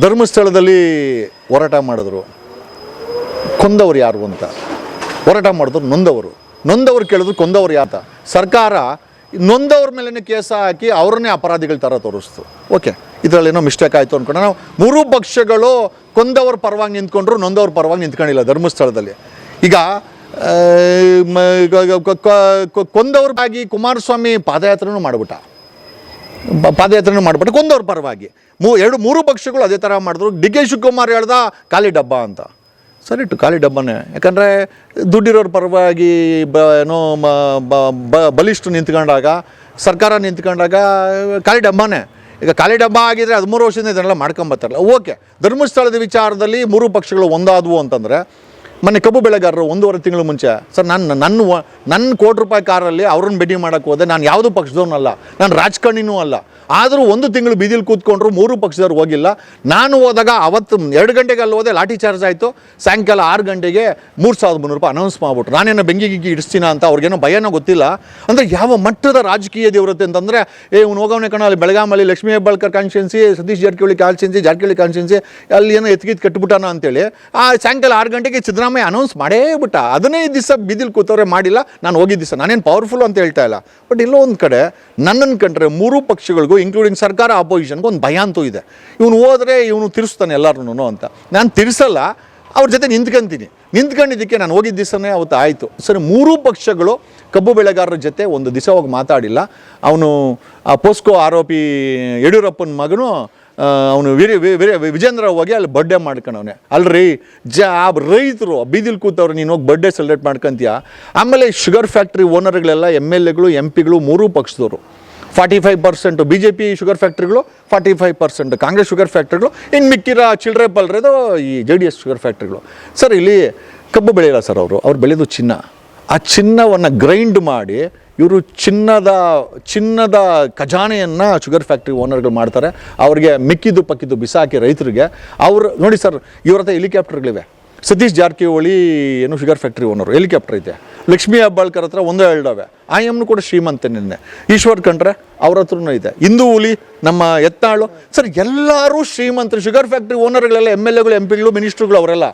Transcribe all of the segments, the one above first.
ಧರ್ಮಸ್ಥಳದಲ್ಲಿ ಹೋರಾಟ ಮಾಡಿದ್ರು. ಕೊಂದವರು ಯಾರು ಅಂತ? ಹೋರಾಟ ಮಾಡಿದ್ರು ನೊಂದವರು. ನೊಂದವರು ಕೇಳಿದ್ರು ಕೊಂದವರು ಯಾತ ಸರ್ಕಾರ ನೊಂದವ್ರ ಮೇಲೇ ಕೇಸ ಹಾಕಿ ಅವ್ರನ್ನೇ ಅಪರಾಧಿಗಳ ಥರ ತೋರಿಸ್ತು. ಓಕೆ, ಇದರಲ್ಲಿ ಏನೋ ಮಿಸ್ಟೇಕ್ ಆಯಿತು ಅಂದ್ಕೊಂಡು ನಾವು ಮೂರು ಪಕ್ಷಗಳು ಕೊಂದವ್ರ ಪರವಾಗಿ ನಿಂತ್ಕೊಂಡ್ರು ನೊಂದವ್ರ ಪರವಾಗಿ ನಿಂತ್ಕೊಂಡಿಲ್ಲ ಧರ್ಮಸ್ಥಳದಲ್ಲಿ. ಈಗ ಕೊಂದವ್ರ ಮ- ಗ- ಗ- ಕ- ಕ- ಕ- ಕೊಂದವ್ರಿಗಾಗಿ ಕುಮಾರಸ್ವಾಮಿ ಪಾದಯಾತ್ರೆನೂ ಮಾಡಿಬಿಟ್ಟ. ಪಾದಯಾತ್ರೆನೂ ಮಾಡಿಬಿಟ್ಟು ಕೊಂದವ್ರ ಪರವಾಗಿ. ಮೂ ಎರಡು ಮೂರು ಪಕ್ಷಗಳು ಅದೇ ಥರ ಮಾಡಿದ್ರು. ಡಿ ಕೆ ಶಿವಕುಮಾರ್ ಹೇಳ್ದ, ಖಾಲಿ ಡಬ್ಬ ಅಂತ. ಸರಿ ಇಟ್ಟು ಖಾಲಿ ಡಬ್ಬನೇ. ಯಾಕಂದರೆ ದುಡ್ಡಿರೋರ ಪರವಾಗಿ ಬ ಏನೋ ಬಲಿಷ್ಠ ನಿಂತ್ಕೊಂಡಾಗ, ಸರ್ಕಾರ ನಿಂತ್ಕೊಂಡಾಗ, ಖಾಲಿ ಡಬ್ಬನೇ. ಈಗ ಖಾಲಿ ಡಬ್ಬ ಆಗಿದ್ರೆ ಹದಿಮೂರು ವರ್ಷದಿಂದ ಇದನ್ನೆಲ್ಲ ಮಾಡ್ಕೊಂಬತ್ತಾರಲ್ಲ ಓಕೆ, ಧರ್ಮಸ್ಥಳದ ವಿಚಾರದಲ್ಲಿ ಮೂರು ಪಕ್ಷಗಳು ಒಂದಾದವು ಅಂತಂದರೆ ಮೊನ್ನೆ ಕಬ್ಬು ಬೆಳೆಗಾರರು ಒಂದೂವರೆ ತಿಂಗಳು ಮುಂಚೆ, ಸರ್, ನಾನು, ನನ್ನ ವ- ನನ್ನ ಕೋಟಿ ರೂಪಾಯಿ ಕಾರಲ್ಲಿ ಅವ್ರನ್ನ ಭೇಟಿ ಮಾಡೋಕ್ಕೆ ಹೋದೆ. ನಾನು ಯಾವುದು ಪಕ್ಷದವನಲ್ಲ ನಾನು ರಾಜಕಾರಣಿನೂ ಅಲ್ಲ. ಆದರೂ ಒಂದು ತಿಂಗಳು ಬೀದಿಲಿ ಕೂತ್ಕೊಂಡ್ರು ಮೂರು ಪಕ್ಷದವ್ರು ಹೋಗಿಲ್ಲ. ನಾನು ಹೋದಾಗ ಅವತ್ತು ಎರಡು ಗಂಟೆಗೆ ಅಲ್ಲಿ ಹೋದೆ, ಲಾಠಿ ಚಾರ್ಜ್ ಆಯಿತು. ಸಾಯಂಕಾಲ ಆರು ಗಂಟೆಗೆ ಮೂರು ಸಾವಿರದ ಮುನ್ನೂರು ರೂಪಾಯಿ ಅನೌನ್ಸ್ ಮಾಡ್ಬಿಟ್ರು. ನಾನೇನೋ ಗಿಕ್ಕಿ ಇಡಿಸ್ತೀನ ಅಂತ ಅವ್ರಿಗೇನೋ ಭಯನೋ ಗೊತ್ತಿಲ್ಲ. ಅಂದರೆ ಯಾವ ಮಟ್ಟದ ರಾಜಕೀಯ ದೇವರತ್ತೆ ಅಂತಂದರೆ, ಏ, ಇವ್ನು ಹೋಗವನೇ ಕಣ, ಅಲ್ಲಿ ಬೆಳಗಾಮಲ್ಲಿ Lakshmi Hebbalkar constituency Satish Jarkiholi constituency Jarkiholi constituency ಅಲ್ಲಿ ಏನೋ ಎತ್ಕಿತ್ ಕಟ್ಬಿಟ್ಟಾನ ಅಂತೇಳಿ, ಆ ಸಾಯಂಕಾಲ ಆರು ಗಂಟೆಗೆ ಸಿದ್ದರಾಮಯ್ಯ ಅನೌನ್ಸ್ ಮಾಡೇ ಬಿಟ್ಟ. ಹದಿನೈದು ದಿವಸ ಬಿದಿಲ್ ಕೂತವ್ರೆ ಮಾಡಿಲ್ಲ. ನಾನು ಹೋಗಿದ್ದ ದಿವಸ. ನಾನೇನು ಪವರ್ಫುಲ್ ಅಂತ ಹೇಳ್ತಾ ಇಲ್ಲ. ಬಟ್ ಇಲ್ಲೋ ಒಂದು ಕಡೆ ನನ್ನನ್ನು ಕಂಡ್ರೆ ಮೂರು ಪಕ್ಷಗಳಿಗೂ ಇನ್ಕ್ಲೂಡಿಂಗ್ ಸರ್ಕಾರ ಅಪೋಸಿಷನ್ಗೂ ಒಂದು ಭಯ ಅಂತೂ ಇದೆ. ಇವನು ಹೋದರೆ ಇವನು ತಿರ್ಸ್ತಾನೆ ಎಲ್ಲರೂ ಅಂತ. ನಾನು ತಿರ್ಸಲ್ಲ, ಅವ್ರ ಜೊತೆ ನಿಂತ್ಕೊಂತೀನಿ. ನಿಂತ್ಕೊಂಡಿದ್ದಕ್ಕೆ ನಾನು ಹೋಗಿದ್ದ ದಿವಸನೇ ಅವತ್ತು ಆಯಿತು. ಸರಿ, ಮೂರೂ ಪಕ್ಷಗಳು ಕಬ್ಬು ಬೆಳೆಗಾರರ ಜೊತೆ ಒಂದು ದಿವಸ ಹೋಗಿ ಮಾತಾಡಿಲ್ಲ. ಅವನು ಪೋಸ್ಕೋ ಆರೋಪಿ ಯಡಿಯೂರಪ್ಪನ ಮಗನು ಅವನು ವಿರಿ ವಿರಿ ವಿಜೇಂದ್ರ ಹೋಗಿ ಅಲ್ಲಿ ಬರ್ಡೇ ಮಾಡ್ಕೊಂಡವನೆ. ಅಲ್ರಿ, ಜ ರೈತರು ಬೀದಿಲಿ ಕೂತವ್ರು, ನೀನು ಹೋಗಿ ಬರ್ಡೇ ಸೆಲೆಬ್ರೇಟ್ ಮಾಡ್ಕೊಂತೀಯ? ಆಮೇಲೆ ಶುಗರ್ ಫ್ಯಾಕ್ಟ್ರಿ ಓನರ್ಗಳೆಲ್ಲ ಎಂ ಎಲ್ ಎಗಳು, ಎಂ ಪಿಗಳು ಮೂರೂ ಪಕ್ಷದವರು. Forty five percent B J P sugar ಫ್ಯಾಕ್ಟ್ರಿಗಳು forty five percent Congress sugar ಫ್ಯಾಕ್ಟ್ರಿಗಳು ಇನ್ನು ಮಿಕ್ಕಿರೋ ಚಿಲ್ಡ್ರೆ ಪಲ್ರೆದು ಈ ಜೆ ಡಿ ಎಸ್ ಶುಗರ್ ಫ್ಯಾಕ್ಟ್ರಿಗಳು ಸರ್, ಇಲ್ಲಿ ಕಬ್ಬು ಬೆಳೆಯಲ್ಲ ಸರ್ ಅವರು, ಅವ್ರು ಬೆಳೆಯೋದು ಚಿನ್ನ. ಆ ಚಿನ್ನವನ್ನು ಗ್ರೈಂಡ್ ಮಾಡಿ ಇವರು ಚಿನ್ನದ ಚಿನ್ನದ ಖಜಾನೆಯನ್ನು ಶುಗರ್ ಫ್ಯಾಕ್ಟ್ರಿ ಓನರ್ಗಳು ಮಾಡ್ತಾರೆ. ಅವ್ರಿಗೆ ಮಿಕ್ಕಿದ್ದು ಪಕ್ಕಿದ್ದು ಬಿಸಾಕಿ ರೈತರಿಗೆ. ಅವರು ನೋಡಿ ಸರ್, ಇವ್ರ ಹತ್ರ ಹೆಲಿಕಾಪ್ಟರ್ಗಳಿವೆ. ಸತೀಶ್ ಜಾರಕಿಹೊಳಿ ಏನು ಶುಗರ್ ಫ್ಯಾಕ್ಟ್ರಿ ಓನರು, ಹೆಲಿಕಾಪ್ಟರ್ ಐತೆ. ಲಕ್ಷ್ಮೀ ಹಬ್ಬಾಳ್ಕರ್ ಹತ್ರ ಒಂದೇ ಎರಡವೆ ಐ ಎಮ್ನು ಕೂಡ ಶ್ರೀಮಂತ ನಿನ್ನೆ. ಈಶ್ವರ್ ಕಂಡ್ರೆ ಅವ್ರ ಹತ್ರನೂ ಇದೆ ಇಂದು ಹುಲಿ, ನಮ್ಮ ಎತ್ತಾಳು ಸರ್, ಎಲ್ಲರೂ ಶ್ರೀಮಂತರು, ಶುಗರ್ ಫ್ಯಾಕ್ಟ್ರಿ ಓನರ್ಗಳೆಲ್ಲ ಎಂ ಎಲ್ ಎಗಳು, ಎಂ ಪಿಗಳು ಮಿನಿಸ್ಟ್ರುಗಳು ಅವರೆಲ್ಲ.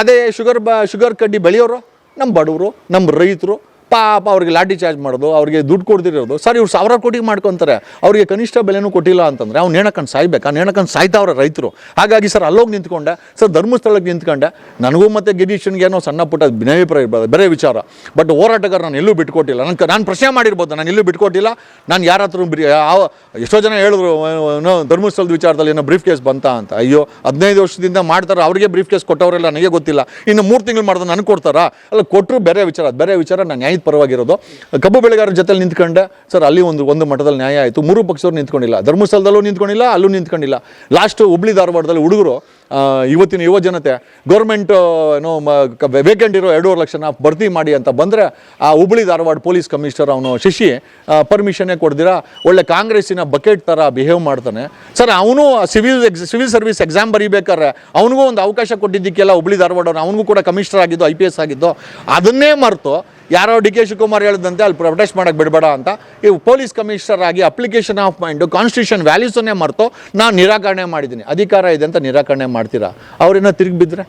ಅದೇ ಶುಗರ್ ಬ, ಶುಗರ್ ಕಡ್ಡಿ ಬೆಳೆಯೋರು ನಮ್ಮ ಬಡವರು ನಮ್ಮ ರೈತರು ಪಾಪ ಅವ್ರಿಗೆ ಲಾಠಿ ಚಾರ್ಜ್ ಮಾಡೋದು, ಅವ್ರಿಗೆ ದುಡ್ಡು ಕೊಡ್ತಿರೋದು ಸರ್, ಇವ್ರು ಸಾವಿರ ಕೋಟಿಗೆ ಮಾಡ್ಕೊತಾರೆ. ಅವ್ರಿಗೆ ಕನಿಷ್ಠ ಬೆಲೆನೂ ಕೊಟ್ಟಿಲ್ಲ ಅಂತಂದರೆ ಅವ್ನು ನೇಣಕಂಡು ಸಾಯ್ಬೇಕು? ಆ ನೇಣಕಂಡು ಸಾಯ್ತಾವ್ರೆ ರೈತರು. ಹಾಗಾಗಿ ಸರ್, ಅಲ್ಲೋಗಿ ನಿಂತ್ಕೊಂಡೆ. ಸರ್, ಧರ್ಮಸ್ಥಳಕ್ಕೆ ನಿಂತ್ಕೊಂಡೆ. ನನಗೂ ಮತ್ತು ಗಿರೀಶನ್ಗೆ ಏನೋ ಸಣ್ಣ ಪುಟ್ಟ ಭಿನ್ನಾಭಿಪ್ರಾಯ ಇರ್ಬೋದು, ಬೇರೆ ವಿಚಾರ. ಬಟ್ ಹೋರಾಟಗಾರ ನಾನು ಎಲ್ಲೂ ಬಿಟ್ಕೊಟ್ಟಿಲ್ಲ. ನನ್ನ ನಾನು ಪ್ರಶ್ನೆ ಮಾಡಿರ್ಬೋದು, ನಾನು ಎಲ್ಲೂ ಬಿಟ್ಕೊಟ್ಟಿಲ್ಲ. ನಾನು ಯಾರ ಹತ್ರ ಎಷ್ಟೋ ಜನ ಹೇಳಿದ್ರು ಧರ್ಮಸ್ಥಳದ ವಿಚಾರದಲ್ಲಿ ಏನೋ ಬ್ರೀಫ್ ಕೇಸ್ ಬಂತ ಅಂತ. ಅಯ್ಯೋ, ಹದಿನೈದು ವರ್ಷದಿಂದ ಮಾಡ್ತಾರೆ, ಅವ್ರಿಗೆ ಬ್ರೀಫ್ ಕೇಸ್ ಕೊಟ್ಟವರೆಲ್ಲ ನನಗೆ ಗೊತ್ತಿಲ್ಲ. ಇನ್ನು ಮೂರು ತಿಂಗಳು ಮಾಡಿದ್ರೆ ನನಗೆ ಕೊಡ್ತಾರಾ? ಅಲ್ಲ ಕೊಟ್ಟರು ಬೇರೆ ವಿಚಾರ ಬೇರೆ ವಿಚಾರ ನಾನು ಪರವಾಗಿರೋದು. ಕಬ್ಬು ಬೆಳೆಗಾರರ ಜೊತೆ ನಿಂತ್ಕೊಂಡೆ, ಸರ್, ಅಲ್ಲಿ ಒಂದು ಒಂದು ಮಠದಲ್ಲಿ ನ್ಯಾಯ ಆಯಿತು. ಮೂರು ಪಕ್ಷದವ್ರು ನಿಂತ್ಕೊಂಡಿಲ್ಲ. ಧರ್ಮಸ್ಥಳದಲ್ಲೂ ನಿಂತ್ಕೊಂಡಿಲ್ಲ, ಅಲ್ಲೂ ನಿಂತ್ಕೊಂಡಿಲ್ಲ. ಲಾಸ್ಟು ಹುಬ್ಳಿ ಧಾರವಾಡದಲ್ಲಿ ಹುಡುಗರು ಇವತ್ತಿನ ಯುವ ಜನತೆ ಗೌರ್ಮೆಂಟ್ ಏನೋ ವೇಕೆಂಟ್ ಇರೋ ಎರಡೂವರೆ ಲಕ್ಷನ ಭರ್ತಿ ಮಾಡಿ ಅಂತ ಬಂದರೆ, ಆ ಹುಬ್ಳಿ ಧಾರವಾಡ ಪೊಲೀಸ್ ಕಮಿಷನರ್ ಅವನು ಶಶಿ ಪರ್ಮಿಷನ್ನೇ ಕೊಡ್ದಿರಾ? ಒಳ್ಳೆ ಕಾಂಗ್ರೆಸ್ಸಿನ ಬಕೆಟ್ ಥರ ಬಿಹೇವ್ ಮಾಡ್ತಾನೆ. ಸರ್, ಅವನು ಸಿವಿಲ್ ಸಿವಿಲ್ ಸರ್ವಿಸ್ ಎಕ್ಸಾಮ್ ಬರೀಬೇಕಾದ್ರೆ, ಅವನಿಗೂ ಒಂದು ಅವಕಾಶ ಕೊಟ್ಟಿದ್ದಕ್ಕೆಲ್ಲ ಹುಬ್ಳಿ ಧಾರವಾಡ ಅವನಿಗೂ ಕೂಡ ಕಮಿಷನರ್ ಆಗಿದ್ದು ಐ ಪಿ ಎಸ್ ಆಗಿದ್ದು, ಅದನ್ನೇ ಮರೆತು ಯಾರೋ ಡಿ ಕೆ ಶಿವಕುಮಾರ್ ಹೇಳಿದಂತೆ ಅಲ್ಲಿ ಪ್ರೊಟೆಸ್ಟ್ ಮಾಡಕ್ಕೆ ಬಿಡಬೇಡ ಅಂತ. ಈ ಪೊಲೀಸ್ ಕಮಿಷನರ್ ಆಗಿ ಅಪ್ಲಿಕೇಶನ್ ಆಫ್ ಮೈಂಡು ಕಾನ್ಸ್ಟಿಟ್ಯೂಷನ್ ವ್ಯಾಲ್ಯೂಸನ್ನೇ ಮರೆತು ನಾನು ನಿರಾಕರಣೆ ಮಾಡಿದ್ದೀನಿ. ಅಧಿಕಾರ ಇದೆ ಅಂತ ನಿರಾಕರಣೆ ಮಾಡ್ತೀರಾ? ಅವ್ರೇನೋ ತಿರುಗಿ ಬಿದ್ದರೆ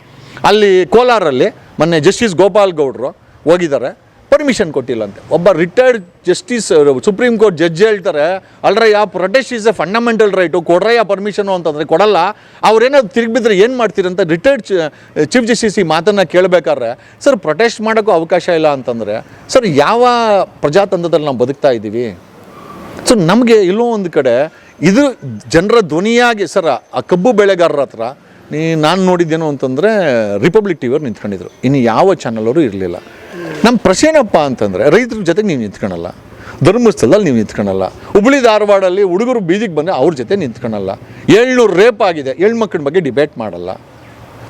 ಅಲ್ಲಿ ಕೋಲಾರಲ್ಲಿ ಮೊನ್ನೆ ಜಸ್ಟಿಸ್ ಗೋಪಾಲ್ ಗೌಡ್ರು ಹೋಗಿದ್ದಾರೆ. ಪರ್ಮಿಷನ್ ಕೊಟ್ಟಿಲ್ಲಂತೆ. ಒಬ್ಬ retired justice supreme court judge ಹೇಳ್ತಾರೆ ಅಲ್ರಯ್ಯ protest is a fundamental right ಕೊಡ್ರಯ್ಯ permission ಅಂತಂದರೆ ಕೊಡಲ್ಲ. ಅವ್ರೇನಾದ್ರು ತಿರುಗಿ ಏನು ಮಾಡ್ತೀರಂತ ರಿಟೈರ್ಡ್ ಚೀಫ್ ಜಸ್ಟಿಸ್ ಈ ಮಾತನ್ನು ಕೇಳಬೇಕಾದ್ರೆ, ಸರ್ ಪ್ರೊಟೆಸ್ಟ್ ಮಾಡೋಕ್ಕೂ ಅವಕಾಶ ಇಲ್ಲ ಅಂತಂದರೆ, ಸರ್, ಯಾವ ಪ್ರಜಾತಂತ್ರದಲ್ಲಿ ನಾವು ಬದುಕ್ತಾ ಇದ್ದೀವಿ? ಸೊ ನಮಗೆ ಇಲ್ಲೋ ಒಂದು ಕಡೆ, ಇದು ಜನರ ಧ್ವನಿಯಾಗಿ, ಸರ್, ಆ ಕಬ್ಬು ಬೆಳೆಗಾರರ ಹತ್ರ ನೀ, ನಾನು ನೋಡಿದ್ದೇನು ಅಂತಂದರೆ ರಿಪಬ್ಲಿಕ್ ಟಿವಿಯವ್ರು ನಿಂತ್ಕೊಂಡಿದ್ರು. ಇನ್ನು ಯಾವ ಚಾನಲವರು ಇರಲಿಲ್ಲ. ನಮ್ಮ ಪ್ರಶ್ನೆ ಏನಪ್ಪ ಅಂತಂದರೆ, ರೈತರ ಜೊತೆಗೆ ನೀವು ನಿಂತ್ಕೊಳಲ್ಲ ಧರ್ಮಸ್ಥಳದಲ್ಲಿ ನೀವು ನಿಂತ್ಕೊಳಲ್ಲ ಹುಬ್ಳಿ ಧಾರವಾಡಲ್ಲಿ ಹುಡುಗರು ಬೀದಿಗೆ ಬಂದರೆ ಅವ್ರ ಜೊತೆ ನಿಂತ್ಕೊಳಲ್ಲ ಏಳ್ನೂರು ರೇಪ್ ಆಗಿದೆ, ಹೆಣ್ಮಕ್ಳ ಬಗ್ಗೆ ಡಿಬೇಟ್ ಮಾಡಲ್ಲ.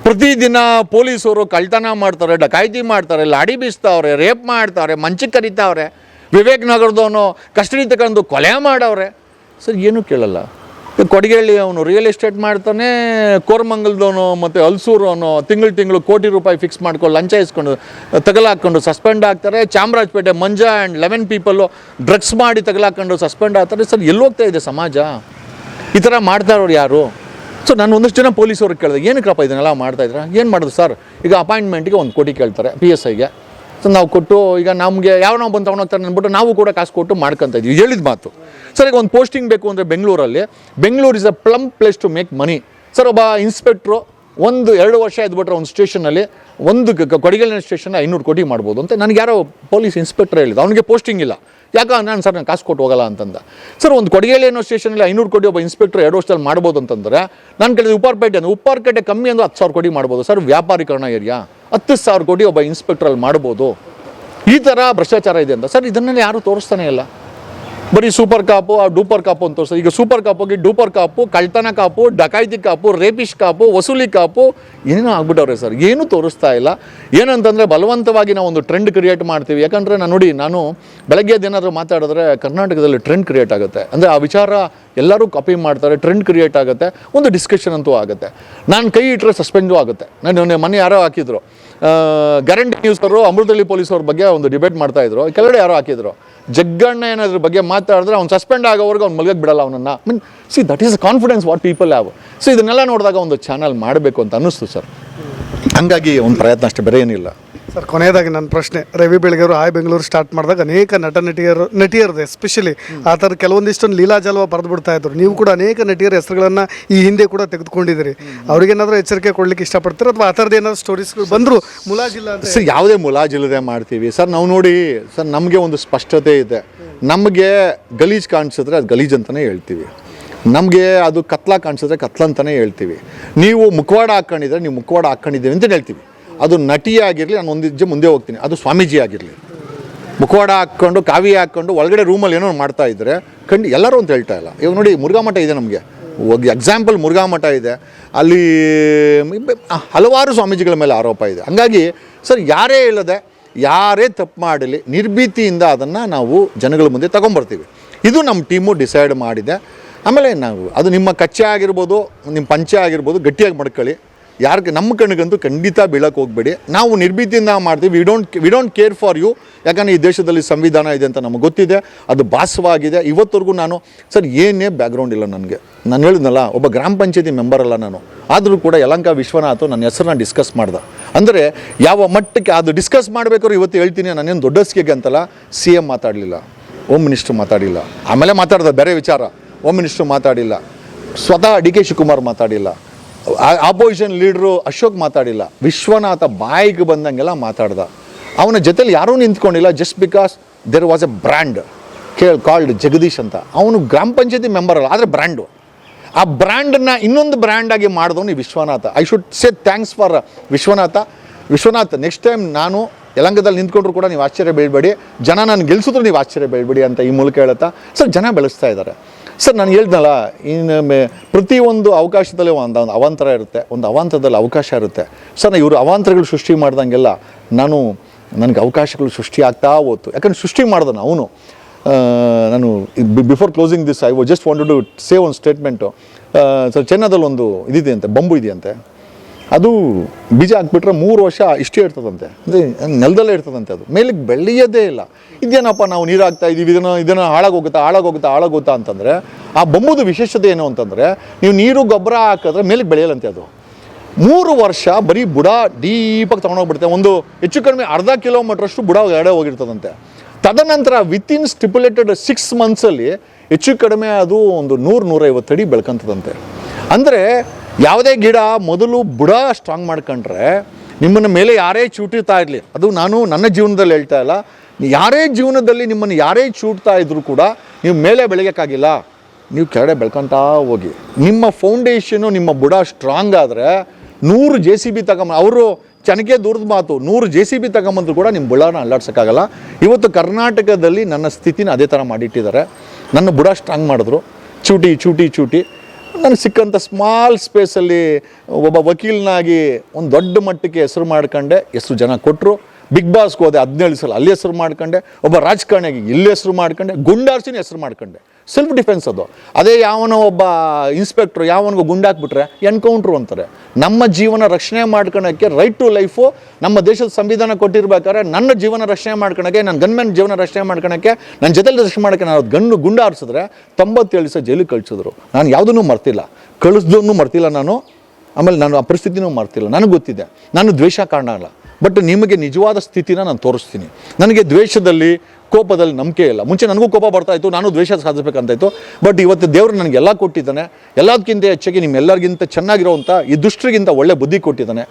ಪ್ರತಿದಿನ ಪೊಲೀಸರು ಕಳ್ತನ ಮಾಡ್ತಾರೆ, ಡಕಾಯಿತಿ ಮಾಡ್ತಾರೆ, ಲಾಡಿ ಬೀಸ್ತಾವ್ರೆ ರೇಪ್ ಮಾಡ್ತಾವ್ರೆ ಮಂಚಕ್ಕೆ ಕರಿತಾವ್ರೆ. ವಿವೇಕ್ ನಗರದವನು ಕಸ್ಟಡಿ ತಗೊಂಡು ಕೊಲೆ ಮಾಡವ್ರೆ. ಸರ್, ಏನೂ ಕೇಳಲ್ಲ. ಈಗ ಕೊಡಗೇಳಿ ಅವನು ರಿಯಲ್ ಎಸ್ಟೇಟ್ ಮಾಡ್ತಾನೆ, ಕೋರಮಂಗಲದವನು ಮತ್ತು ಹಲ್ಸೂರು ಅವನು ತಿಂಗಳು ತಿಂಗಳು ಕೋಟಿ ರೂಪಾಯಿ ಫಿಕ್ಸ್ ಮಾಡ್ಕೊಂಡು ಲಂಚ ಇಸ್ಕೊಂಡು, ತಗಲಾಕೊಂಡು ಸಸ್ಪೆಂಡ್ ಆಗ್ತಾರೆ. Chamarajpet Manja and eleven people drugs ಮಾಡಿ ತಗಲಾಕೊಂಡು ಸಸ್ಪೆಂಡ್ ಆಗ್ತಾರೆ. ಸರ್, ಎಲ್ಲೋಗ್ತಾ ಇದೆ ಸಮಾಜ? ಈ ಥರ ಮಾಡ್ತಾ ಯಾರು? ಸೊ ನಾನು ಒಂದಷ್ಟು ಜನ ಪೊಲೀಸವ್ರಿಗೆ ಕೇಳಿದೆ ಏನಕ್ಕಪ್ಪ ಇದನ್ನೆಲ್ಲ ಮಾಡ್ತಾ ಇದ್ದೀರಾ? ಏನು ಮಾಡೋದು ಸರ್? ಈಗ ಅಪಾಯಿಂಟ್ಮೆಂಟಿಗೆ ಒಂದು ಕೋಟಿ ಕೇಳ್ತಾರೆ ಪಿ ಎಸ್ ಐಗೆ ಸೊ ನಾವು ಕೊಟ್ಟು, ಈಗ ನಮಗೆ ಯಾವ ನಾವು ಬಂದು ತೊಗೊಂಡೋಗ್ತಾರೆ ಅಂದ್ಬಿಟ್ಟು ನಾವು ಕೂಡ ಕಾಸು ಕೊಟ್ಟು ಮಾಡ್ಕೊತ ಇದ್ವಿ. ಹೇಳಿದ ಮಾತು. ಸರ್, ಈಗ ಒಂದು ಪೋಸ್ಟಿಂಗ್ ಬೇಕು ಅಂದರೆ ಬೆಂಗಳೂರಲ್ಲಿ. Bengaluru is a plum place to make money sir, ಒಬ್ಬ ಇನ್ಸ್ಪೆಕ್ಟ್ರು ಒಂದು, ಎರಡು ವರ್ಷ ಇದ್ಬಿಟ್ರೆ ಒಂದು ಸ್ಟೇಷನಲ್ಲಿ ಒಂದು ಕೊಡಗೇಲಿನ ಸ್ಟೇಷನ್ ಐನೂರು ಕೋಟಿ ಮಾಡ್ಬೋದು ಅಂತ ನನಗೆ ಯಾರೋ ಪೊಲೀಸ್ ಇನ್ಸ್ಪೆಕ್ಟರ್ ಹೇಳಿದ ಅವನಿಗೆ ಪೋಸ್ಟಿಂಗ್ ಇಲ್ಲ. ಯಾಕೆ ನಾನು ಸರ್, ನಾನು ಕಾಸು ಕೊಟ್ಟು ಹೋಗಲ್ಲ ಅಂತಂದ. ಸರ್, ಒಂದು ಕೊಡಗೇಲಿ ಅನ್ನೋ ಸ್ಟೇಷನಲ್ಲಿ ಐನೂರು ಕೋಟಿ ಒಬ್ಬ ಇನ್ಸ್ಪೆಕ್ಟರ್ ಎರಡು ವರ್ಷದಲ್ಲಿ ಮಾಡ್ಬೋದು ಅಂತಂದರೆ, ನಾನು ಕೇಳಿದ ಉಪ್ಪಾರ್ಪೇಟೆ ಅಂದರೆ ಉಪ್ಪಾರ್ಪೇಟೆ ಕಮ್ಮಿ ಅಂದ್ರೆ ಹತ್ತು ಸಾವಿರ ಕೋಟಿ ಮಾಡ್ಬೋದು. ಸರ್, ವ್ಯಾಪಾರೀಕರಣ ಏರಿಯಾ. ಹತ್ತು ಸಾವಿರ ಕೋಟಿ ಒಬ್ಬ ಇನ್ಸ್ಪೆಕ್ಟ್ರಲ್ಲಿ ಮಾಡ್ಬೋದು. ಈ ಥರ ಭ್ರಷ್ಟಾಚಾರ ಇದೆ ಅಂತ. ಸರ್, ಇದನ್ನೆಲ್ಲ ಯಾರೂ ತೋರಿಸ್ತಾನೆ ಇಲ್ಲ. ಬರೀ ಸೂಪರ್ ಕಾಪು, ಆ ಡೂಪರ್ ಕಾಪು ಅಂತ ತೋರಿಸ್ತಾರೆ ಈಗ ಸೂಪರ್ ಕಾಪ್ ಹೋಗಿ ಡೂಪರ್ ಕಾಪು, ಕಳ್ತನ ಕಾಪು, ಡಕಾಯಿತಿ ಕಾಪು ರೇಪಿಷ್ ಕಾಪು, ವಸೂಲಿ ಕಾಪು, ಏನೇನೋ ಆಗ್ಬಿಟ್ಟವ್ರೆ ಸರ್. ಏನೂ ತೋರಿಸ್ತಾ ಇಲ್ಲ. ಏನಂತಂದರೆ ಬಲವಂತವಾಗಿ ನಾವು ಒಂದು ಟ್ರೆಂಡ್ ಕ್ರಿಯೇಟ್ ಮಾಡ್ತೀವಿ. ಯಾಕಂದರೆ ನಾನು ನೋಡಿ, ನಾನು ಬೆಳಗ್ಗೆ ಏನಾದರೂ ಮಾತಾಡಿದ್ರೆ ಕರ್ನಾಟಕದಲ್ಲಿ ಟ್ರೆಂಡ್ ಕ್ರಿಯೇಟ್ ಆಗುತ್ತೆ. ಅಂದರೆ ಆ ವಿಚಾರ ಎಲ್ಲರೂ ಕಾಪಿ ಮಾಡ್ತಾರೆ ಟ್ರೆಂಡ್ ಕ್ರಿಯೇಟ್ ಆಗುತ್ತೆ. ಒಂದು ಡಿಸ್ಕಷನ್ ಅಂತೂ ಆಗುತ್ತೆ. ನಾನು ಕೈ ಇಟ್ಟರೆ ಸಸ್ಪೆಂಡು ಆಗುತ್ತೆ. ನಾನು ಮನೆ ಯಾರೋ ಹಾಕಿದ್ರು. ಗ್ಯಾರಂಟಿ ನ್ಯೂಸ್ ಅವರು ಅಮೃತಹಳ್ಳಿ ಅವ್ರ ಬಗ್ಗೆ ಒಂದು ಡಿಬೇಟ್ ಮಾಡ್ತಾ ಇದ್ರು. ಕೆಳಗಡೆ ಯಾರೋ ಹಾಕಿದ್ರು. ಜಗ್ಗಣ್ಣ ಏನಾದ್ರ ಬಗ್ಗೆ ಮಾತಾಡಿದ್ರೆ ಅವ್ನು ಸಸ್ಪೆಂಡ್ ಆಗೋವರೆಗೂ ಅವ್ನು ಮಲಗಕ್ಕೆ ಬಿಡಲ್ಲ ಅವನನ್ನು. Mean see that is confidence what people have so ಇದನ್ನೆಲ್ಲ ನೋಡಿದಾಗ ಒಂದು ಚಾನಲ್ ಮಾಡಬೇಕು ಅಂತ ಅನ್ನಿಸ್ತು ಸರ್ ಹಂಗಾಗಿ ಒಂದು ಪ್ರಯತ್ನ ಅಷ್ಟೇ, ಬೇರೆ ಏನಿಲ್ಲ. ಸರ್, ಕೊನೆಯದಾಗಿ ನನ್ನ ಪ್ರಶ್ನೆ. ರವಿ ಬೆಳಗೆಯವರು ಹಾಯ್ ಬೆಂಗಳೂರು ಸ್ಟಾರ್ಟ್ ಮಾಡಿದಾಗ ಅನೇಕ ನಟ ನಟಿಯರು ನಟಿಯರದು ಎಸ್ಪೆಷಲಿ ಆ ಥರ ಕೆಲವೊಂದಿಷ್ಟೊಂದು ಲೀಲಾಜಾಲವ ಬರೆದು ಬಿಡ್ತಾ ಇದ್ರು. ನೀವು ಕೂಡ ಅನೇಕ ನಟಿಯರ ಹೆಸರುಗಳನ್ನು ಈ ಹಿಂದೆ ಕೂಡ ತೆಗೆದುಕೊಂಡಿದ್ದೀರಿ. ಅವ್ರಿಗೇನಾದರೂ ಎಚ್ಚರಿಕೆ ಕೊಡ್ಲಿಕ್ಕೆ ಇಷ್ಟಪಡ್ತೀರಾ? ಅಥವಾ ಆ ಥರದ್ದು ಏನಾದ್ರು ಸ್ಟೋರೀಸ್ಗಳು ಬಂದರೂ ಮುಲಾಜಿಲ್ಲ ಅಂತ ಸರ್, ಯಾವುದೇ ಮುಲಾಜಿಲ್ಲದೆ ಮಾಡ್ತೀವಿ. ಸರ್, ನಾವು ನೋಡಿ, ಸರ್, ನಮಗೆ ಒಂದು ಸ್ಪಷ್ಟತೆ ಇದೆ. ನಮಗೆ ಗಲೀಜ್ ಕಾಣಿಸಿದ್ರೆ ಅದು ಗಲೀಜ್ ಅಂತಲೇ ಹೇಳ್ತೀವಿ. ನಮಗೆ ಅದು ಕತ್ಲ ಕಾಣಿಸಿದ್ರೆ ಕತ್ಲ ಅಂತಲೇ ಹೇಳ್ತೀವಿ. ನೀವು ಮುಖವಾಡ ಹಾಕ್ಕೊಂಡಿದ್ರೆ ನೀವು ಮುಖವಾಡ ಹಾಕ್ಕೊಂಡಿದ್ದೀವಿ ಅಂತ ಹೇಳ್ತೀವಿ. ಅದು ನಟಿ ಆಗಿರಲಿ ನಾನು ಒಂದು ಹೆಜ್ಜೆ ಮುಂದೆ ಹೋಗ್ತೀನಿ. ಅದು ಸ್ವಾಮೀಜಿ ಆಗಿರಲಿ. ಮುಖವಾಡ ಹಾಕ್ಕೊಂಡು ಕಾವಿ ಹಾಕ್ಕೊಂಡು, ಒಳಗಡೆ ರೂಮಲ್ಲಿ ಏನೋ ಮಾಡ್ತಾ ಇದ್ದರೆ ಕಂಡು ಎಲ್ಲರೂ ಅಂತ ಹೇಳ್ತಾ ಇಲ್ಲ. ಇವಾಗ ನೋಡಿ, ಮುರುಘಾ ಮಠ ಇದೆ ನಮಗೆ. ಎಕ್ಸಾಂಪಲ್ ಮುರುಘಾ ಮಠ ಇದೆ. ಅಲ್ಲಿ ಹಲವಾರು ಸ್ವಾಮೀಜಿಗಳ ಮೇಲೆ ಆರೋಪ ಇದೆ. ಹಂಗಾಗಿ, ಸರ್, ಯಾರೇ ಇಲ್ಲದೆ, ಯಾರೇ ತಪ್ಪು ಮಾಡಲಿ, ನಿರ್ಭೀತಿಯಿಂದ ಅದನ್ನು ನಾವು ಜನಗಳ ಮುಂದೆ ತಗೊಂಬರ್ತೀವಿ. ಇದು ನಮ್ಮ ಟೀಮು ಡಿಸೈಡ್ ಮಾಡಿದೆ. ಆಮೇಲೆ ನಾವು, ಅದು ನಿಮ್ಮ ಕಚ್ಚೆ ಆಗಿರ್ಬೋದು, ನಿಮ್ಮ ಪಂಚೆ ಆಗಿರ್ಬೋದು, ಗಟ್ಟಿಯಾಗಿ ಮಡ್ಕೊಳ್ಳಿ. ಯಾರಿಗೆ ನಮ್ಮ ಕಣ್ಣಿಗಂತೂ ಖಂಡಿತ ಬೀಳಕ್ಕೆ ಹೋಗಬೇಡಿ. ನಾವು ನಿರ್ಭೀತಿಯಿಂದ ಮಾಡ್ತೀವಿ. We don't we don't care for you ಯಾಕಂದರೆ ಈ ದೇಶದಲ್ಲಿ ಸಂವಿಧಾನ ಇದೆ ಅಂತ ನಮಗೆ ಗೊತ್ತಿದೆ. ಅದು ಭಾಸವಾಗಿದೆ. ಇವತ್ತವರೆಗೂ ನಾನು, ಸರ್, ಏನೇ ಬ್ಯಾಕ್ಗ್ರೌಂಡ್ ಇಲ್ಲ ನನಗೆ. ನಾನು ಹೇಳಿದ್ನಲ್ಲ, ಒಬ್ಬ ಗ್ರಾಮ ಪಂಚಾಯತಿ ಮೆಂಬರ್ ಅಲ್ಲ ನಾನು. ಆದರೂ ಕೂಡ ಯಲಂಕ ವಿಶ್ವನಾಥ್ ನನ್ನ ಹೆಸರನ್ನ ಡಿಸ್ಕಸ್ ಮಾಡ್ದೆ. ಅಂದರೆ ಯಾವ ಮಟ್ಟಕ್ಕೆ ಅದು ಡಿಸ್ಕಸ್ ಮಾಡಬೇಕಾದ್ರೆ ಇವತ್ತು ಹೇಳ್ತೀನಿ ನಾನೇನು ದೊಡ್ಡಸ್ಗೆ ಅಂತಲ್ಲ ಸಿ ಎಂ ಮಾತಾಡಲಿಲ್ಲ. ಹೋಮ್ ಮಿನಿಸ್ಟ್ರು ಮಾತಾಡಿಲ್ಲ ಆಮೇಲೆ ಮಾತಾಡ್ದೆ, ಬೇರೆ ವಿಚಾರ. ಹೋಮ್ ಮಿನಿಸ್ಟ್ರು ಮಾತಾಡಿಲ್ಲ ಸ್ವತಃ ಡಿ ಕೆ ಶಿವಕುಮಾರ್ ಮಾತಾಡಿಲ್ಲ ಆಪೋಸಿಷನ್ ಲೀಡ್ರು ಅಶೋಕ್ ಮಾತಾಡಿಲ್ಲ. ವಿಶ್ವನಾಥ ಬಾಯಿಗೆ ಬಂದಂಗೆಲ್ಲ ಮಾತಾಡ್ದ. ಅವನ ಜೊತೆಲಿ ಯಾರೂ ನಿಂತ್ಕೊಂಡಿಲ್ಲ just because there was a brand ಕೇಳ್ ಕಾಲ್ಡ್ ಜಗದೀಶ್ ಅಂತ. ಅವನು ಗ್ರಾಮ ಪಂಚಾಯತಿ ಮೆಂಬರ್ ಅಲ್ಲ, ಆದರೆ ಬ್ರ್ಯಾಂಡು ಆ ಬ್ರ್ಯಾಂಡನ್ನ ಇನ್ನೊಂದು ಬ್ರ್ಯಾಂಡಾಗಿ ಮಾಡಿದವನು Vishwanath. I should say thanks for Vishwanath. Vishwanath next time ನಾನು ಯಲಂಗದಲ್ಲಿ ನಿಂತ್ಕೊಂಡ್ರು ಕೂಡ ನೀವು ಆಶ್ಚರ್ಯ ಬೀಳ್ಬೇಡಿ. ಜನ ನಾನು ಗೆಲ್ಸಿದ್ರು ನೀವು ಆಶ್ಚರ್ಯ ಬೀಳ್ಬೇಡಿ ಅಂತ ಈ ಮೂಲಕ ಹೇಳುತ್ತಾ. ಸರ್, ಜನ ಬೆಳೆಸ್ತಾ ಇದ್ದಾರೆ. ಸರ್, ನಾನು ಹೇಳ್ದಲ್ಲ ಇನ್ನು ಪ್ರತಿಯೊಂದು ಅವಕಾಶದಲ್ಲಿ ಒಂದು ಒಂದು ಅವಾಂತರ ಇರುತ್ತೆ. ಒಂದು ಅವಾಂತರದಲ್ಲಿ ಅವಕಾಶ ಇರುತ್ತೆ. ಸರ್ ಇವರು ಅವಾಂತರಗಳು ಸೃಷ್ಟಿ ಮಾಡ್ದಂಗೆಲ್ಲ ನಾನು ನನಗೆ ಅವಕಾಶಗಳು ಸೃಷ್ಟಿ ಆಗ್ತಾ ಹೋಯ್ತು ಯಾಕಂದ್ರೆ ಸೃಷ್ಟಿ ಮಾಡ್ದನು ಅವನು. ನಾನು before closing this I was just wanted to save ಒಂದು ಸ್ಟೇಟ್ಮೆಂಟು ಸರ್ ಚೆನ್ನೈದಲ್ಲಿ ಒಂದು ಇದಿದೆಯಂತೆ ಬಂಬು ಇದೆಯಂತೆ. ಅದು ಬೀಜ ಹಾಕ್ಬಿಟ್ರೆ ಮೂರು ವರ್ಷ ಇಷ್ಟೇ ಇರ್ತದಂತೆ. ಅಂದರೆ ನೆಲದಲ್ಲೇ ಇರ್ತದಂತೆ ಅದು. ಮೇಲಿಗೆ ಬೆಳೆಯೋದೇ ಇಲ್ಲ. ಇದೇನಪ್ಪ ನಾವು ನೀರು ಹಾಕ್ತಾ ಇದ್ದೀವಿ ಇದನ್ನು ಇದನ್ನು ಹಾಳಾಗೋಗುತ್ತಾ ಹಾಳಾಗೋಗುತ್ತಾ, ಹಾಳಾಗುತ್ತಾ ಅಂತಂದರೆ, ಆ ಬೊಂಬುದು ವಿಶೇಷತೆ ಏನು ಅಂತಂದರೆ, ನೀವು ನೀರು, ಗೊಬ್ಬರ ಹಾಕಿದ್ರೆ ಮೇಲಿಗೆ ಬೆಳೆಯಲಂತೆ ಅದು. ಮೂರು ವರ್ಷ ಬರೀ ಬುಡ ಡೀಪಾಗಿ ತೊಗೊಂಡೋಗ್ಬಿಡುತ್ತೆ. ಒಂದು ಹೆಚ್ಚು ಕಡಿಮೆ ಅರ್ಧ ಕಿಲೋಮೀಟ್ರಷ್ಟು ಬುಡ ಎಡೆ ಹೋಗಿರ್ತದಂತೆ. ತದನಂತರ ವಿತಿನ್ ಸ್ಟಿಪ್ಯುಲೇಟೆಡ್ ಸಿಕ್ಸ್ ಮಂತ್ಸಲ್ಲಿ ಹೆಚ್ಚು ಕಡಿಮೆ ಅದು ಒಂದು ನೂರು ನೂರೈವತ್ತು ಅಡಿ ಬೆಳ್ಕೊಂತದಂತೆ. ಅಂದರೆ ಯಾವುದೇ ಗಿಡ ಮೊದಲು ಬುಡ ಸ್ಟ್ರಾಂಗ್ ಮಾಡ್ಕೊಂಡ್ರೆ ನಿಮ್ಮನ್ನ ಮೇಲೆ ಯಾರೇ ಚೂಟಿರ್ತಾ ಇರಲಿ, ಅದು ನಾನು ನನ್ನ ಜೀವನದಲ್ಲಿ ಹೇಳ್ತಾ ಇಲ್ಲ, ಯಾರೇ ಜೀವನದಲ್ಲಿ ನಿಮ್ಮನ್ನು ಯಾರೇ ಚೂಟ್ತಾ ಇದ್ರೂ ಕೂಡ ನೀವು ಮೇಲೆ ಬೆಳೆಯೋಕ್ಕಾಗಿಲ್ಲ, ನೀವು ಕೆಳಗಡೆ ಬೆಳ್ಕೊತಾ ಹೋಗಿ. ನಿಮ್ಮ ಫೌಂಡೇಶನು ನಿಮ್ಮ ಬುಡ ಸ್ಟ್ರಾಂಗ್ ಆದರೆ ನೂರು ಜೆ ಸಿ ಬಿ ತಗೊಂಬ, ಅವರು ಚನಕೆ ದೂರದ ಮಾತು, ನೂರು ಜೆ ಸಿ ಬಿ ತಗೊಂಬಂದ್ರು ಕೂಡ ನಿಮ್ಮ ಬುಡನ ಅಲ್ಲಾಡ್ಸೋಕ್ಕಾಗಲ್ಲ. ಇವತ್ತು ಕರ್ನಾಟಕದಲ್ಲಿ ನನ್ನ ಸ್ಥಿತಿನ ಅದೇ ಥರ ಮಾಡಿಟ್ಟಿದ್ದಾರೆ. ನನ್ನ ಬುಡ ಸ್ಟ್ರಾಂಗ್ ಮಾಡಿದ್ರು. ಚೂಟಿ ಚೂಟಿ ಚೂಟಿ. ನನಗೆ ಸಿಕ್ಕಂಥ ಸ್ಮಾಲ್ ಸ್ಪೇಸಲ್ಲಿ ಒಬ್ಬ ವಕೀಲನಾಗಿ ಒಂದು ದೊಡ್ಡ ಮಟ್ಟಕ್ಕೆ ಹೆಸರು ಮಾಡ್ಕೊಂಡೆ. ಎಷ್ಟು ಜನ ಕೊಟ್ಟರು ಬಿಗ್ ಬಾಸ್ಗೆ ಹೋದೆ ಹದಿನೇಳು ಸಲ. ಅಲ್ಲಿ ಹೆಸರು ಮಾಡ್ಕೊಂಡೆ. ಒಬ್ಬ ರಾಜಕಾರಣಿಯಾಗಿ ಇಲ್ಲಿ ಹೆಸರು ಮಾಡ್ಕೊಂಡೆ. ಗುಂಡಾರ್ಸಿನ ಹೆಸರು ಮಾಡ್ಕೊಂಡೆ. ಸೆಲ್ಫ್ ಡಿಫೆನ್ಸ್ ಅದು. ಅದೇ ಯಾವನೋ ಒಬ್ಬ ಇನ್ಸ್ಪೆಕ್ಟ್ರು ಯಾವನಿಗೂ ಗುಂಡಾಕ್ಬಿಟ್ರೆ ಎನ್ಕೌಂಟ್ರು ಅಂತಾರೆ. ನಮ್ಮ ಜೀವನ ರಕ್ಷಣೆ ಮಾಡ್ಕೊಳಕ್ಕೆ ರೈಟ್ ಟು ಲೈಫು ನಮ್ಮ ದೇಶದ ಸಂವಿಧಾನ ಕೊಟ್ಟಿರ್ಬೇಕಾದ್ರೆ ನನ್ನ ಜೀವನ ರಕ್ಷಣೆ ಮಾಡ್ಕೊಳಕ್ಕೆ ನನ್ನ ಗನ್ಮೆನ್ ಜೀವನ ರಕ್ಷಣೆ ಮಾಡ್ಕೊಳಕ್ಕೆ ನನ್ನ ಜೊತೆಲಿ ರಕ್ಷಣೆ ಮಾಡೋಕ್ಕೆ ನಾನು ಗಂಡು ಗುಂಡ ಆರಿಸಿದ್ರೆ ತೊಂಬತ್ತೇಳು ದಿವಸ ಜೈಲಿಗೆ ಕಳಿಸಿದ್ರು. ನಾನು ಯಾವುದನ್ನು ಮರ್ತಿಲ್ಲ. ಕಳಿಸ್ದನ್ನು ಮರ್ತಿಲ್ಲ ನಾನು. ಆಮೇಲೆ ನಾನು ಆ ಪರಿಸ್ಥಿತಿನೂ ಮರ್ತಿಲ್ಲ. ನನಗೆ ಗೊತ್ತಿದೆ. ನಾನು ದ್ವೇಷ ಕಾರಣ ಅಲ್ಲ. ಬಟ್ ನಿಮಗೆ ನಿಜವಾದ ಸ್ಥಿತಿನ ನಾನು ತೋರಿಸ್ತೀನಿ. ನನಗೆ ದ್ವೇಷದಲ್ಲಿ ಕೋಪದಲ್ಲಿ ನಂಬಿಕೆ ಇಲ್ಲ. ಮುಂಚೆ ನನಗೂ ಕೋಪ ಬರ್ತಾ ಇತ್ತು, ನಾನು ದ್ವೇಷ ಸಾಧಿಸಬೇಕಂತಾಯಿತ್ತು ಬಟ್ ಇವತ್ತು ದೇವರು ನನಗೆ ಎಲ್ಲ ಕೊಟ್ಟಿದ್ದಾನೆ. ಎಲ್ಲದಕ್ಕಿಂತ ಹೆಚ್ಚಾಗಿ ನಿಮ್ಮೆಲ್ಲರಿಗಿಂತ ಚೆನ್ನಾಗಿರೋವಂಥ ಈ ದುಷ್ಟರಿಗಿಂತ ಒಳ್ಳೆ ಬುದ್ಧಿ ಕೊಟ್ಟಿದ್ದಾನೆ.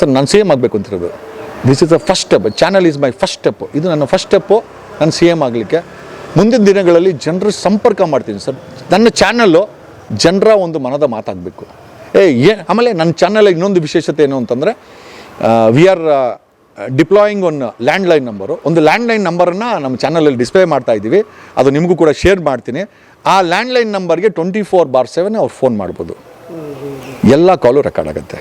ಸರ್ ನಾನು ಸಿ ಎಂ ಆಗಬೇಕು ಅಂತಿರೋದು this is the first step channel is my first step ಇದು ನನ್ನ ಫಸ್ಟ್ ಸ್ಟೆಪ್ಪು ನಾನು ಸಿ ಎಂ ಆಗಲಿಕ್ಕೆ. ಮುಂದಿನ ದಿನಗಳಲ್ಲಿ ಜನರ ಸಂಪರ್ಕ ಮಾಡ್ತೀನಿ ಸರ್ ನನ್ನ ಚಾನಲ್ಲು ಜನರ ಒಂದು ಮನದ ಮಾತಾಗಬೇಕು. ಏ ಏ, ಆಮೇಲೆ ನನ್ನ ಚಾನಲ್ ಇನ್ನೊಂದು ವಿಶೇಷತೆ ಏನು ಅಂತಂದರೆ we are deploying one landline number ಒಂದು ಲ್ಯಾಂಡ್ಲೈನ್ ನಂಬರನ್ನು ನಮ್ಮ ಚಾನಲಲ್ಲಿ ಡಿಸ್ಪ್ಲೇ ಮಾಡ್ತಾ ಇದ್ದೀವಿ. ಅದು ನಿಮಗೂ ಕೂಡ ಶೇರ್ ಮಾಡ್ತೀನಿ. ಆ ಲ್ಯಾಂಡ್ಲೈನ್ ನಂಬರ್ಗೆ ಟ್ವೆಂಟಿ ಫೋರ್ ಬಾರ್ ಸೆವೆನ್ ಅವ್ರು ಫೋನ್ ಮಾಡ್ಬೋದು. ಎಲ್ಲ ಕಾಲು ರೆಕಾರ್ಡ್ ಆಗುತ್ತೆ.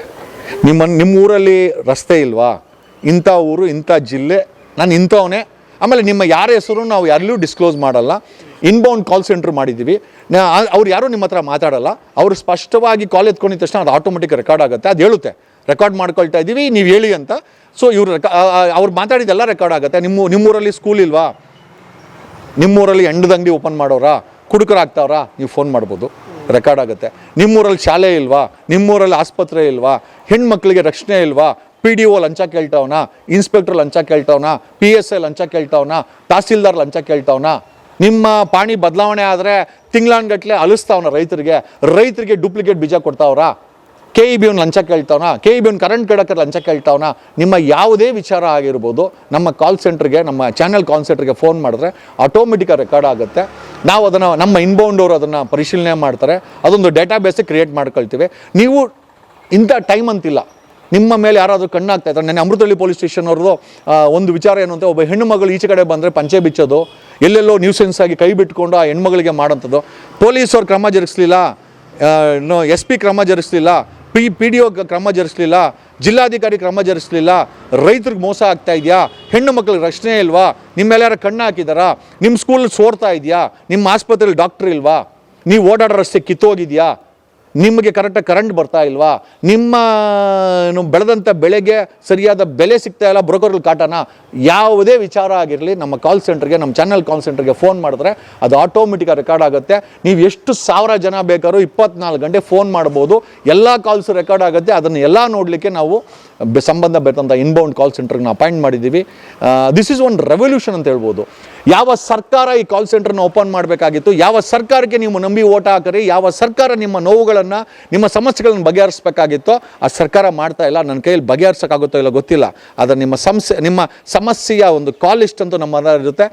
ನಿಮ್ಮ ನಿಮ್ಮ ಊರಲ್ಲಿ ರಸ್ತೆ ಇಲ್ವಾ? ಇಂಥ ಊರು, ಇಂಥ ಜಿಲ್ಲೆ, ನಾನು ಇಂಥವನೇ. ಆಮೇಲೆ ನಿಮ್ಮ ಯಾರ ಹೆಸರು ನಾವು ಯಾರಲ್ಲೂ ಡಿಸ್ಕ್ಲೋಸ್ ಮಾಡಲ್ಲ. ಇನ್ಬೌಂಡ್ ಕಾಲ್ ಸೆಂಟ್ರ್ ಮಾಡಿದ್ದೀವಿ. ಅವ್ರು ಯಾರೂ ನಿಮ್ಮ ಹತ್ರ ಮಾತಾಡಲ್ಲ. ಅವರು ಸ್ಪಷ್ಟವಾಗಿ ಕಾಲ್ ಎತ್ಕೊಂಡಿದ್ದ ತಕ್ಷಣ ಅದು ಆಟೋಮೆಟಿಕ್ ರೆಕಾರ್ಡ್ ಆಗುತ್ತೆ. ಅದು ಹೇಳುತ್ತೆ. ರೆಕಾರ್ಡ್ ಮಾಡ್ಕೊಳ್ತಾ ಇದ್ದೀವಿ ನೀವು ಹೇಳಿ ಅಂತ ಸೊ ಇವರು ಅವ್ರು ಮಾತಾಡಿದ್ದೆಲ್ಲ ರೆಕಾರ್ಡ್ ಆಗುತ್ತೆ. ನಿಮ್ಮ, ನಿಮ್ಮೂರಲ್ಲಿ ಸ್ಕೂಲ್ ಇಲ್ವಾ? ನಿಮ್ಮೂರಲ್ಲಿ ಎಂಡದ ಅಂಗಡಿ ಓಪನ್ ಮಾಡೋರಾ? ಕುಡುಕರಾಗ್ತಾವ್ರಾ ನೀವು ಫೋನ್ ಮಾಡ್ಬೋದು. ರೆಕಾರ್ಡ್ ಆಗುತ್ತೆ. ನಿಮ್ಮೂರಲ್ಲಿ ಶಾಲೆ ಇಲ್ವಾ? ನಿಮ್ಮೂರಲ್ಲಿ ಆಸ್ಪತ್ರೆ ಇಲ್ವಾ? ಹೆಣ್ಮಕ್ಳಿಗೆ ರಕ್ಷಣೆ ಇಲ್ವಾ? ಪಿ ಡಿ ಒ ಲಂಚ ಕೇಳ್ತಾವನ? ಇನ್ಸ್ಪೆಕ್ಟರ್ ಲಂಚ ಕೇಳ್ತಾವನ? ಪಿ ಎಸ್ ಐ ಲಂಚ ಕೇಳ್ತಾವನ? ತಹಸೀಲ್ದಾರ್ ಲಂಚ ಕೇಳ್ತಾವನ? ನಿಮ್ಮ ಪಾಣಿ ಬದಲಾವಣೆ ಆದರೆ ತಿಂಗಳಾನ್ಗಟ್ಲೆ ಅಲಿಸ್ತಾವನ ರೈತರಿಗೆ? ರೈತರಿಗೆ ಡೂಪ್ಲಿಕೇಟ್ ಬೀಜ ಕೊಡ್ತಾವ್ರಾ? ಕೆ ಇ ಬಿ ಅವ್ನು ಲಂಚ ಕೇಳ್ತಾವನ? ಕೆ ಇ ಬಿ ಅವ್ನು ಕರೆಂಟ್ ಕಡಕ್ಕೆ ಲಂಚ ಕೇಳ್ತಾವನ? ನಿಮ್ಮ ಯಾವುದೇ ವಿಚಾರ ಆಗಿರ್ಬೋದು, ನಮ್ಮ ಕಾಲ್ ಸೆಂಟ್ರಿಗೆ ನಮ್ಮ ಚಾನಲ್ ಕಾಲ್ ಸೆಂಟ್ರಿಗೆ ಫೋನ್ ಮಾಡಿದ್ರೆ ಆಟೋಮೆಟಿಕಾಗಿ ರೆಕಾರ್ಡ್ ಆಗುತ್ತೆ. ನಾವು ಅದನ್ನು, ನಮ್ಮ ಇನ್ಬೌಂಡ್ ಅವರು ಅದನ್ನು ಪರಿಶೀಲನೆ ಮಾಡ್ತಾರೆ. ಅದೊಂದು ಡೇಟಾ ಬೇಸ್ ಕ್ರಿಯೇಟ್ ಮಾಡ್ಕೊಳ್ತೀವಿ. ನೀವು ಇಂಥ ಟೈಮ್ ಅಂತಿಲ್ಲ. ನಿಮ್ಮ ಮೇಲೆ ಯಾರಾದರೂ ಕಣ್ಣಾಗ್ತಾ ಇದ್ದಾರೆ ನೆನೆ ಅಮೃತಹಳ್ಳಿ ಪೊಲೀಸ್ ಸ್ಟೇಷನ್ ಅವ್ರದ್ದು ಒಂದು ವಿಚಾರ ಏನು ಅಂತ ಒಬ್ಬ ಹೆಣ್ಣು ಮಗಳು ಈಚೆ ಕಡೆ ಬಂದರೆ ಪಂಚೆ ಬಿಚ್ಚೋದು, ಎಲ್ಲೆಲ್ಲೋ ನ್ಯೂಸೆನ್ಸ್ ಆಗಿ ಕೈ ಬಿಟ್ಕೊಂಡು ಆ ಹೆಣ್ಮಗಳಿಗೆ ಮಾಡೋಂಥದ್ದು ಪೊಲೀಸವ್ರು ಕ್ರಮ ಜರುಗಿಸ್ಲಿಲ್ಲ. ಎಸ್ ಪಿ ಕ್ರಮ ಜರುಗಿಸ್ಲಿಲ್ಲ. ಪಿ ಪಿ ಡಿ ಒ ಕ್ರಮ ಜರುಗಿಸ್ಲಿಲ್ಲ ಜಿಲ್ಲಾಧಿಕಾರಿ ಕ್ರಮ ಜರುಗಿಸ್ಲಿಲ್ಲ ರೈತರಿಗೆ ಮೋಸ ಆಗ್ತಾ ಇದೆಯಾ? ಹೆಣ್ಣು ಮಕ್ಕಳಿಗೆ ರಕ್ಷಣೆ ಇಲ್ವಾ? ನಿಮ್ಮೆಲ್ಲಾರ ಕಣ್ಣು ಹಾಕಿದಾರಾ? ನಿಮ್ಮ ಸ್ಕೂಲ್ ಸೋರ್ತಾ ಇದೆಯಾ? ನಿಮ್ಮ ಆಸ್ಪತ್ರೆಯಲ್ಲಿ ಡಾಕ್ಟ್ರ್ ಇಲ್ವಾ? ನೀವು ಓಡಾಡೋ ರಸ್ತೆ ಕಿತ್ತೋಗಿದೆಯಾ? ನಿಮಗೆ ಕರೆಕ್ಟಾಗಿ ಕರೆಂಟ್ ಬರ್ತಾ ಇಲ್ವಾ? ನಿಮ್ಮ ಬೆಳೆದಂಥ ಬೆಳೆಗೆ ಸರಿಯಾದ ಬೆಲೆ ಸಿಗ್ತಾ ಇಲ್ಲ ಬ್ರೋಕರ್ಗಳು ಕಾಟನ. ಯಾವುದೇ ವಿಚಾರ ಆಗಿರಲಿ, ನಮ್ಮ ಕಾಲ್ ಸೆಂಟರ್ಗೆ ನಮ್ಮ ಚಾನಲ್ ಕಾಲ್ ಸೆಂಟರ್ಗೆ ಫೋನ್ ಮಾಡಿದ್ರೆ ಅದು ಆಟೋಮೆಟಿಕಾಗಿ ರೆಕಾರ್ಡ್ ಆಗುತ್ತೆ. ನೀವು ಎಷ್ಟು ಸಾವಿರ ಜನ ಬೇಕಾದ್ರೂ ಇಪ್ಪತ್ನಾಲ್ಕು ಗಂಟೆ ಫೋನ್ ಮಾಡ್ಬೋದು. ಎಲ್ಲ ಕಾಲ್ಸ್ ರೆಕಾರ್ಡ್ ಆಗುತ್ತೆ. ಅದನ್ನು ಎಲ್ಲ ನೋಡಲಿಕ್ಕೆ ನಾವು ಸಂಬಂಧ ಅಂತ ಇನ್ಬೌಂಡ್ ಕಾಲ್ ಸೆಂಟರ್ನ ಅಪಾಯಿಂಟ್ ಮಾಡಿದ್ದೀವಿ. ದಿಸ್ ಇಸ್ ಒನ್ ರೆವಲ್ಯೂಷನ್ ಅಂತ ಹೇಳ್ಬೋದು. ಯಾವ ಸರ್ಕಾರ ಈ ಕಾಲ್ ಸೆಂಟರ್ನ ಓಪನ್ ಮಾಡಬೇಕಾಗಿತ್ತು? ಯಾವ ಸರ್ಕಾರಕ್ಕೆ ನೀವು ನಂಬಿ ಓಟ್ ಹಾಕರಿ? ಯಾವ ಸರ್ಕಾರ ನಿಮ್ಮ ನೋವುಗಳನ್ನು, ನಿಮ್ಮ ಸಮಸ್ಯೆಗಳನ್ನು ಬಗೆಹರಿಸಬೇಕಾಗಿತ್ತೋ, ಆ ಸರ್ಕಾರ ಮಾಡ್ತಾ ಇಲ್ಲ. ನನ್ನ ಕೈಯಲ್ಲಿ ಬಗೆಹರಿಸೋಕ್ಕಾಗುತ್ತೋ ಇಲ್ಲ ಗೊತ್ತಿಲ್ಲ. ಆದರೆ ನಿಮ್ಮ ಸಮಸ್ಯೆ ನಿಮ್ಮ ಸಮಸ್ಯೆಯ ಒಂದು ಕಾಲ್ ಅಂತೂ ನಮ್ಮ ಇರುತ್ತೆ.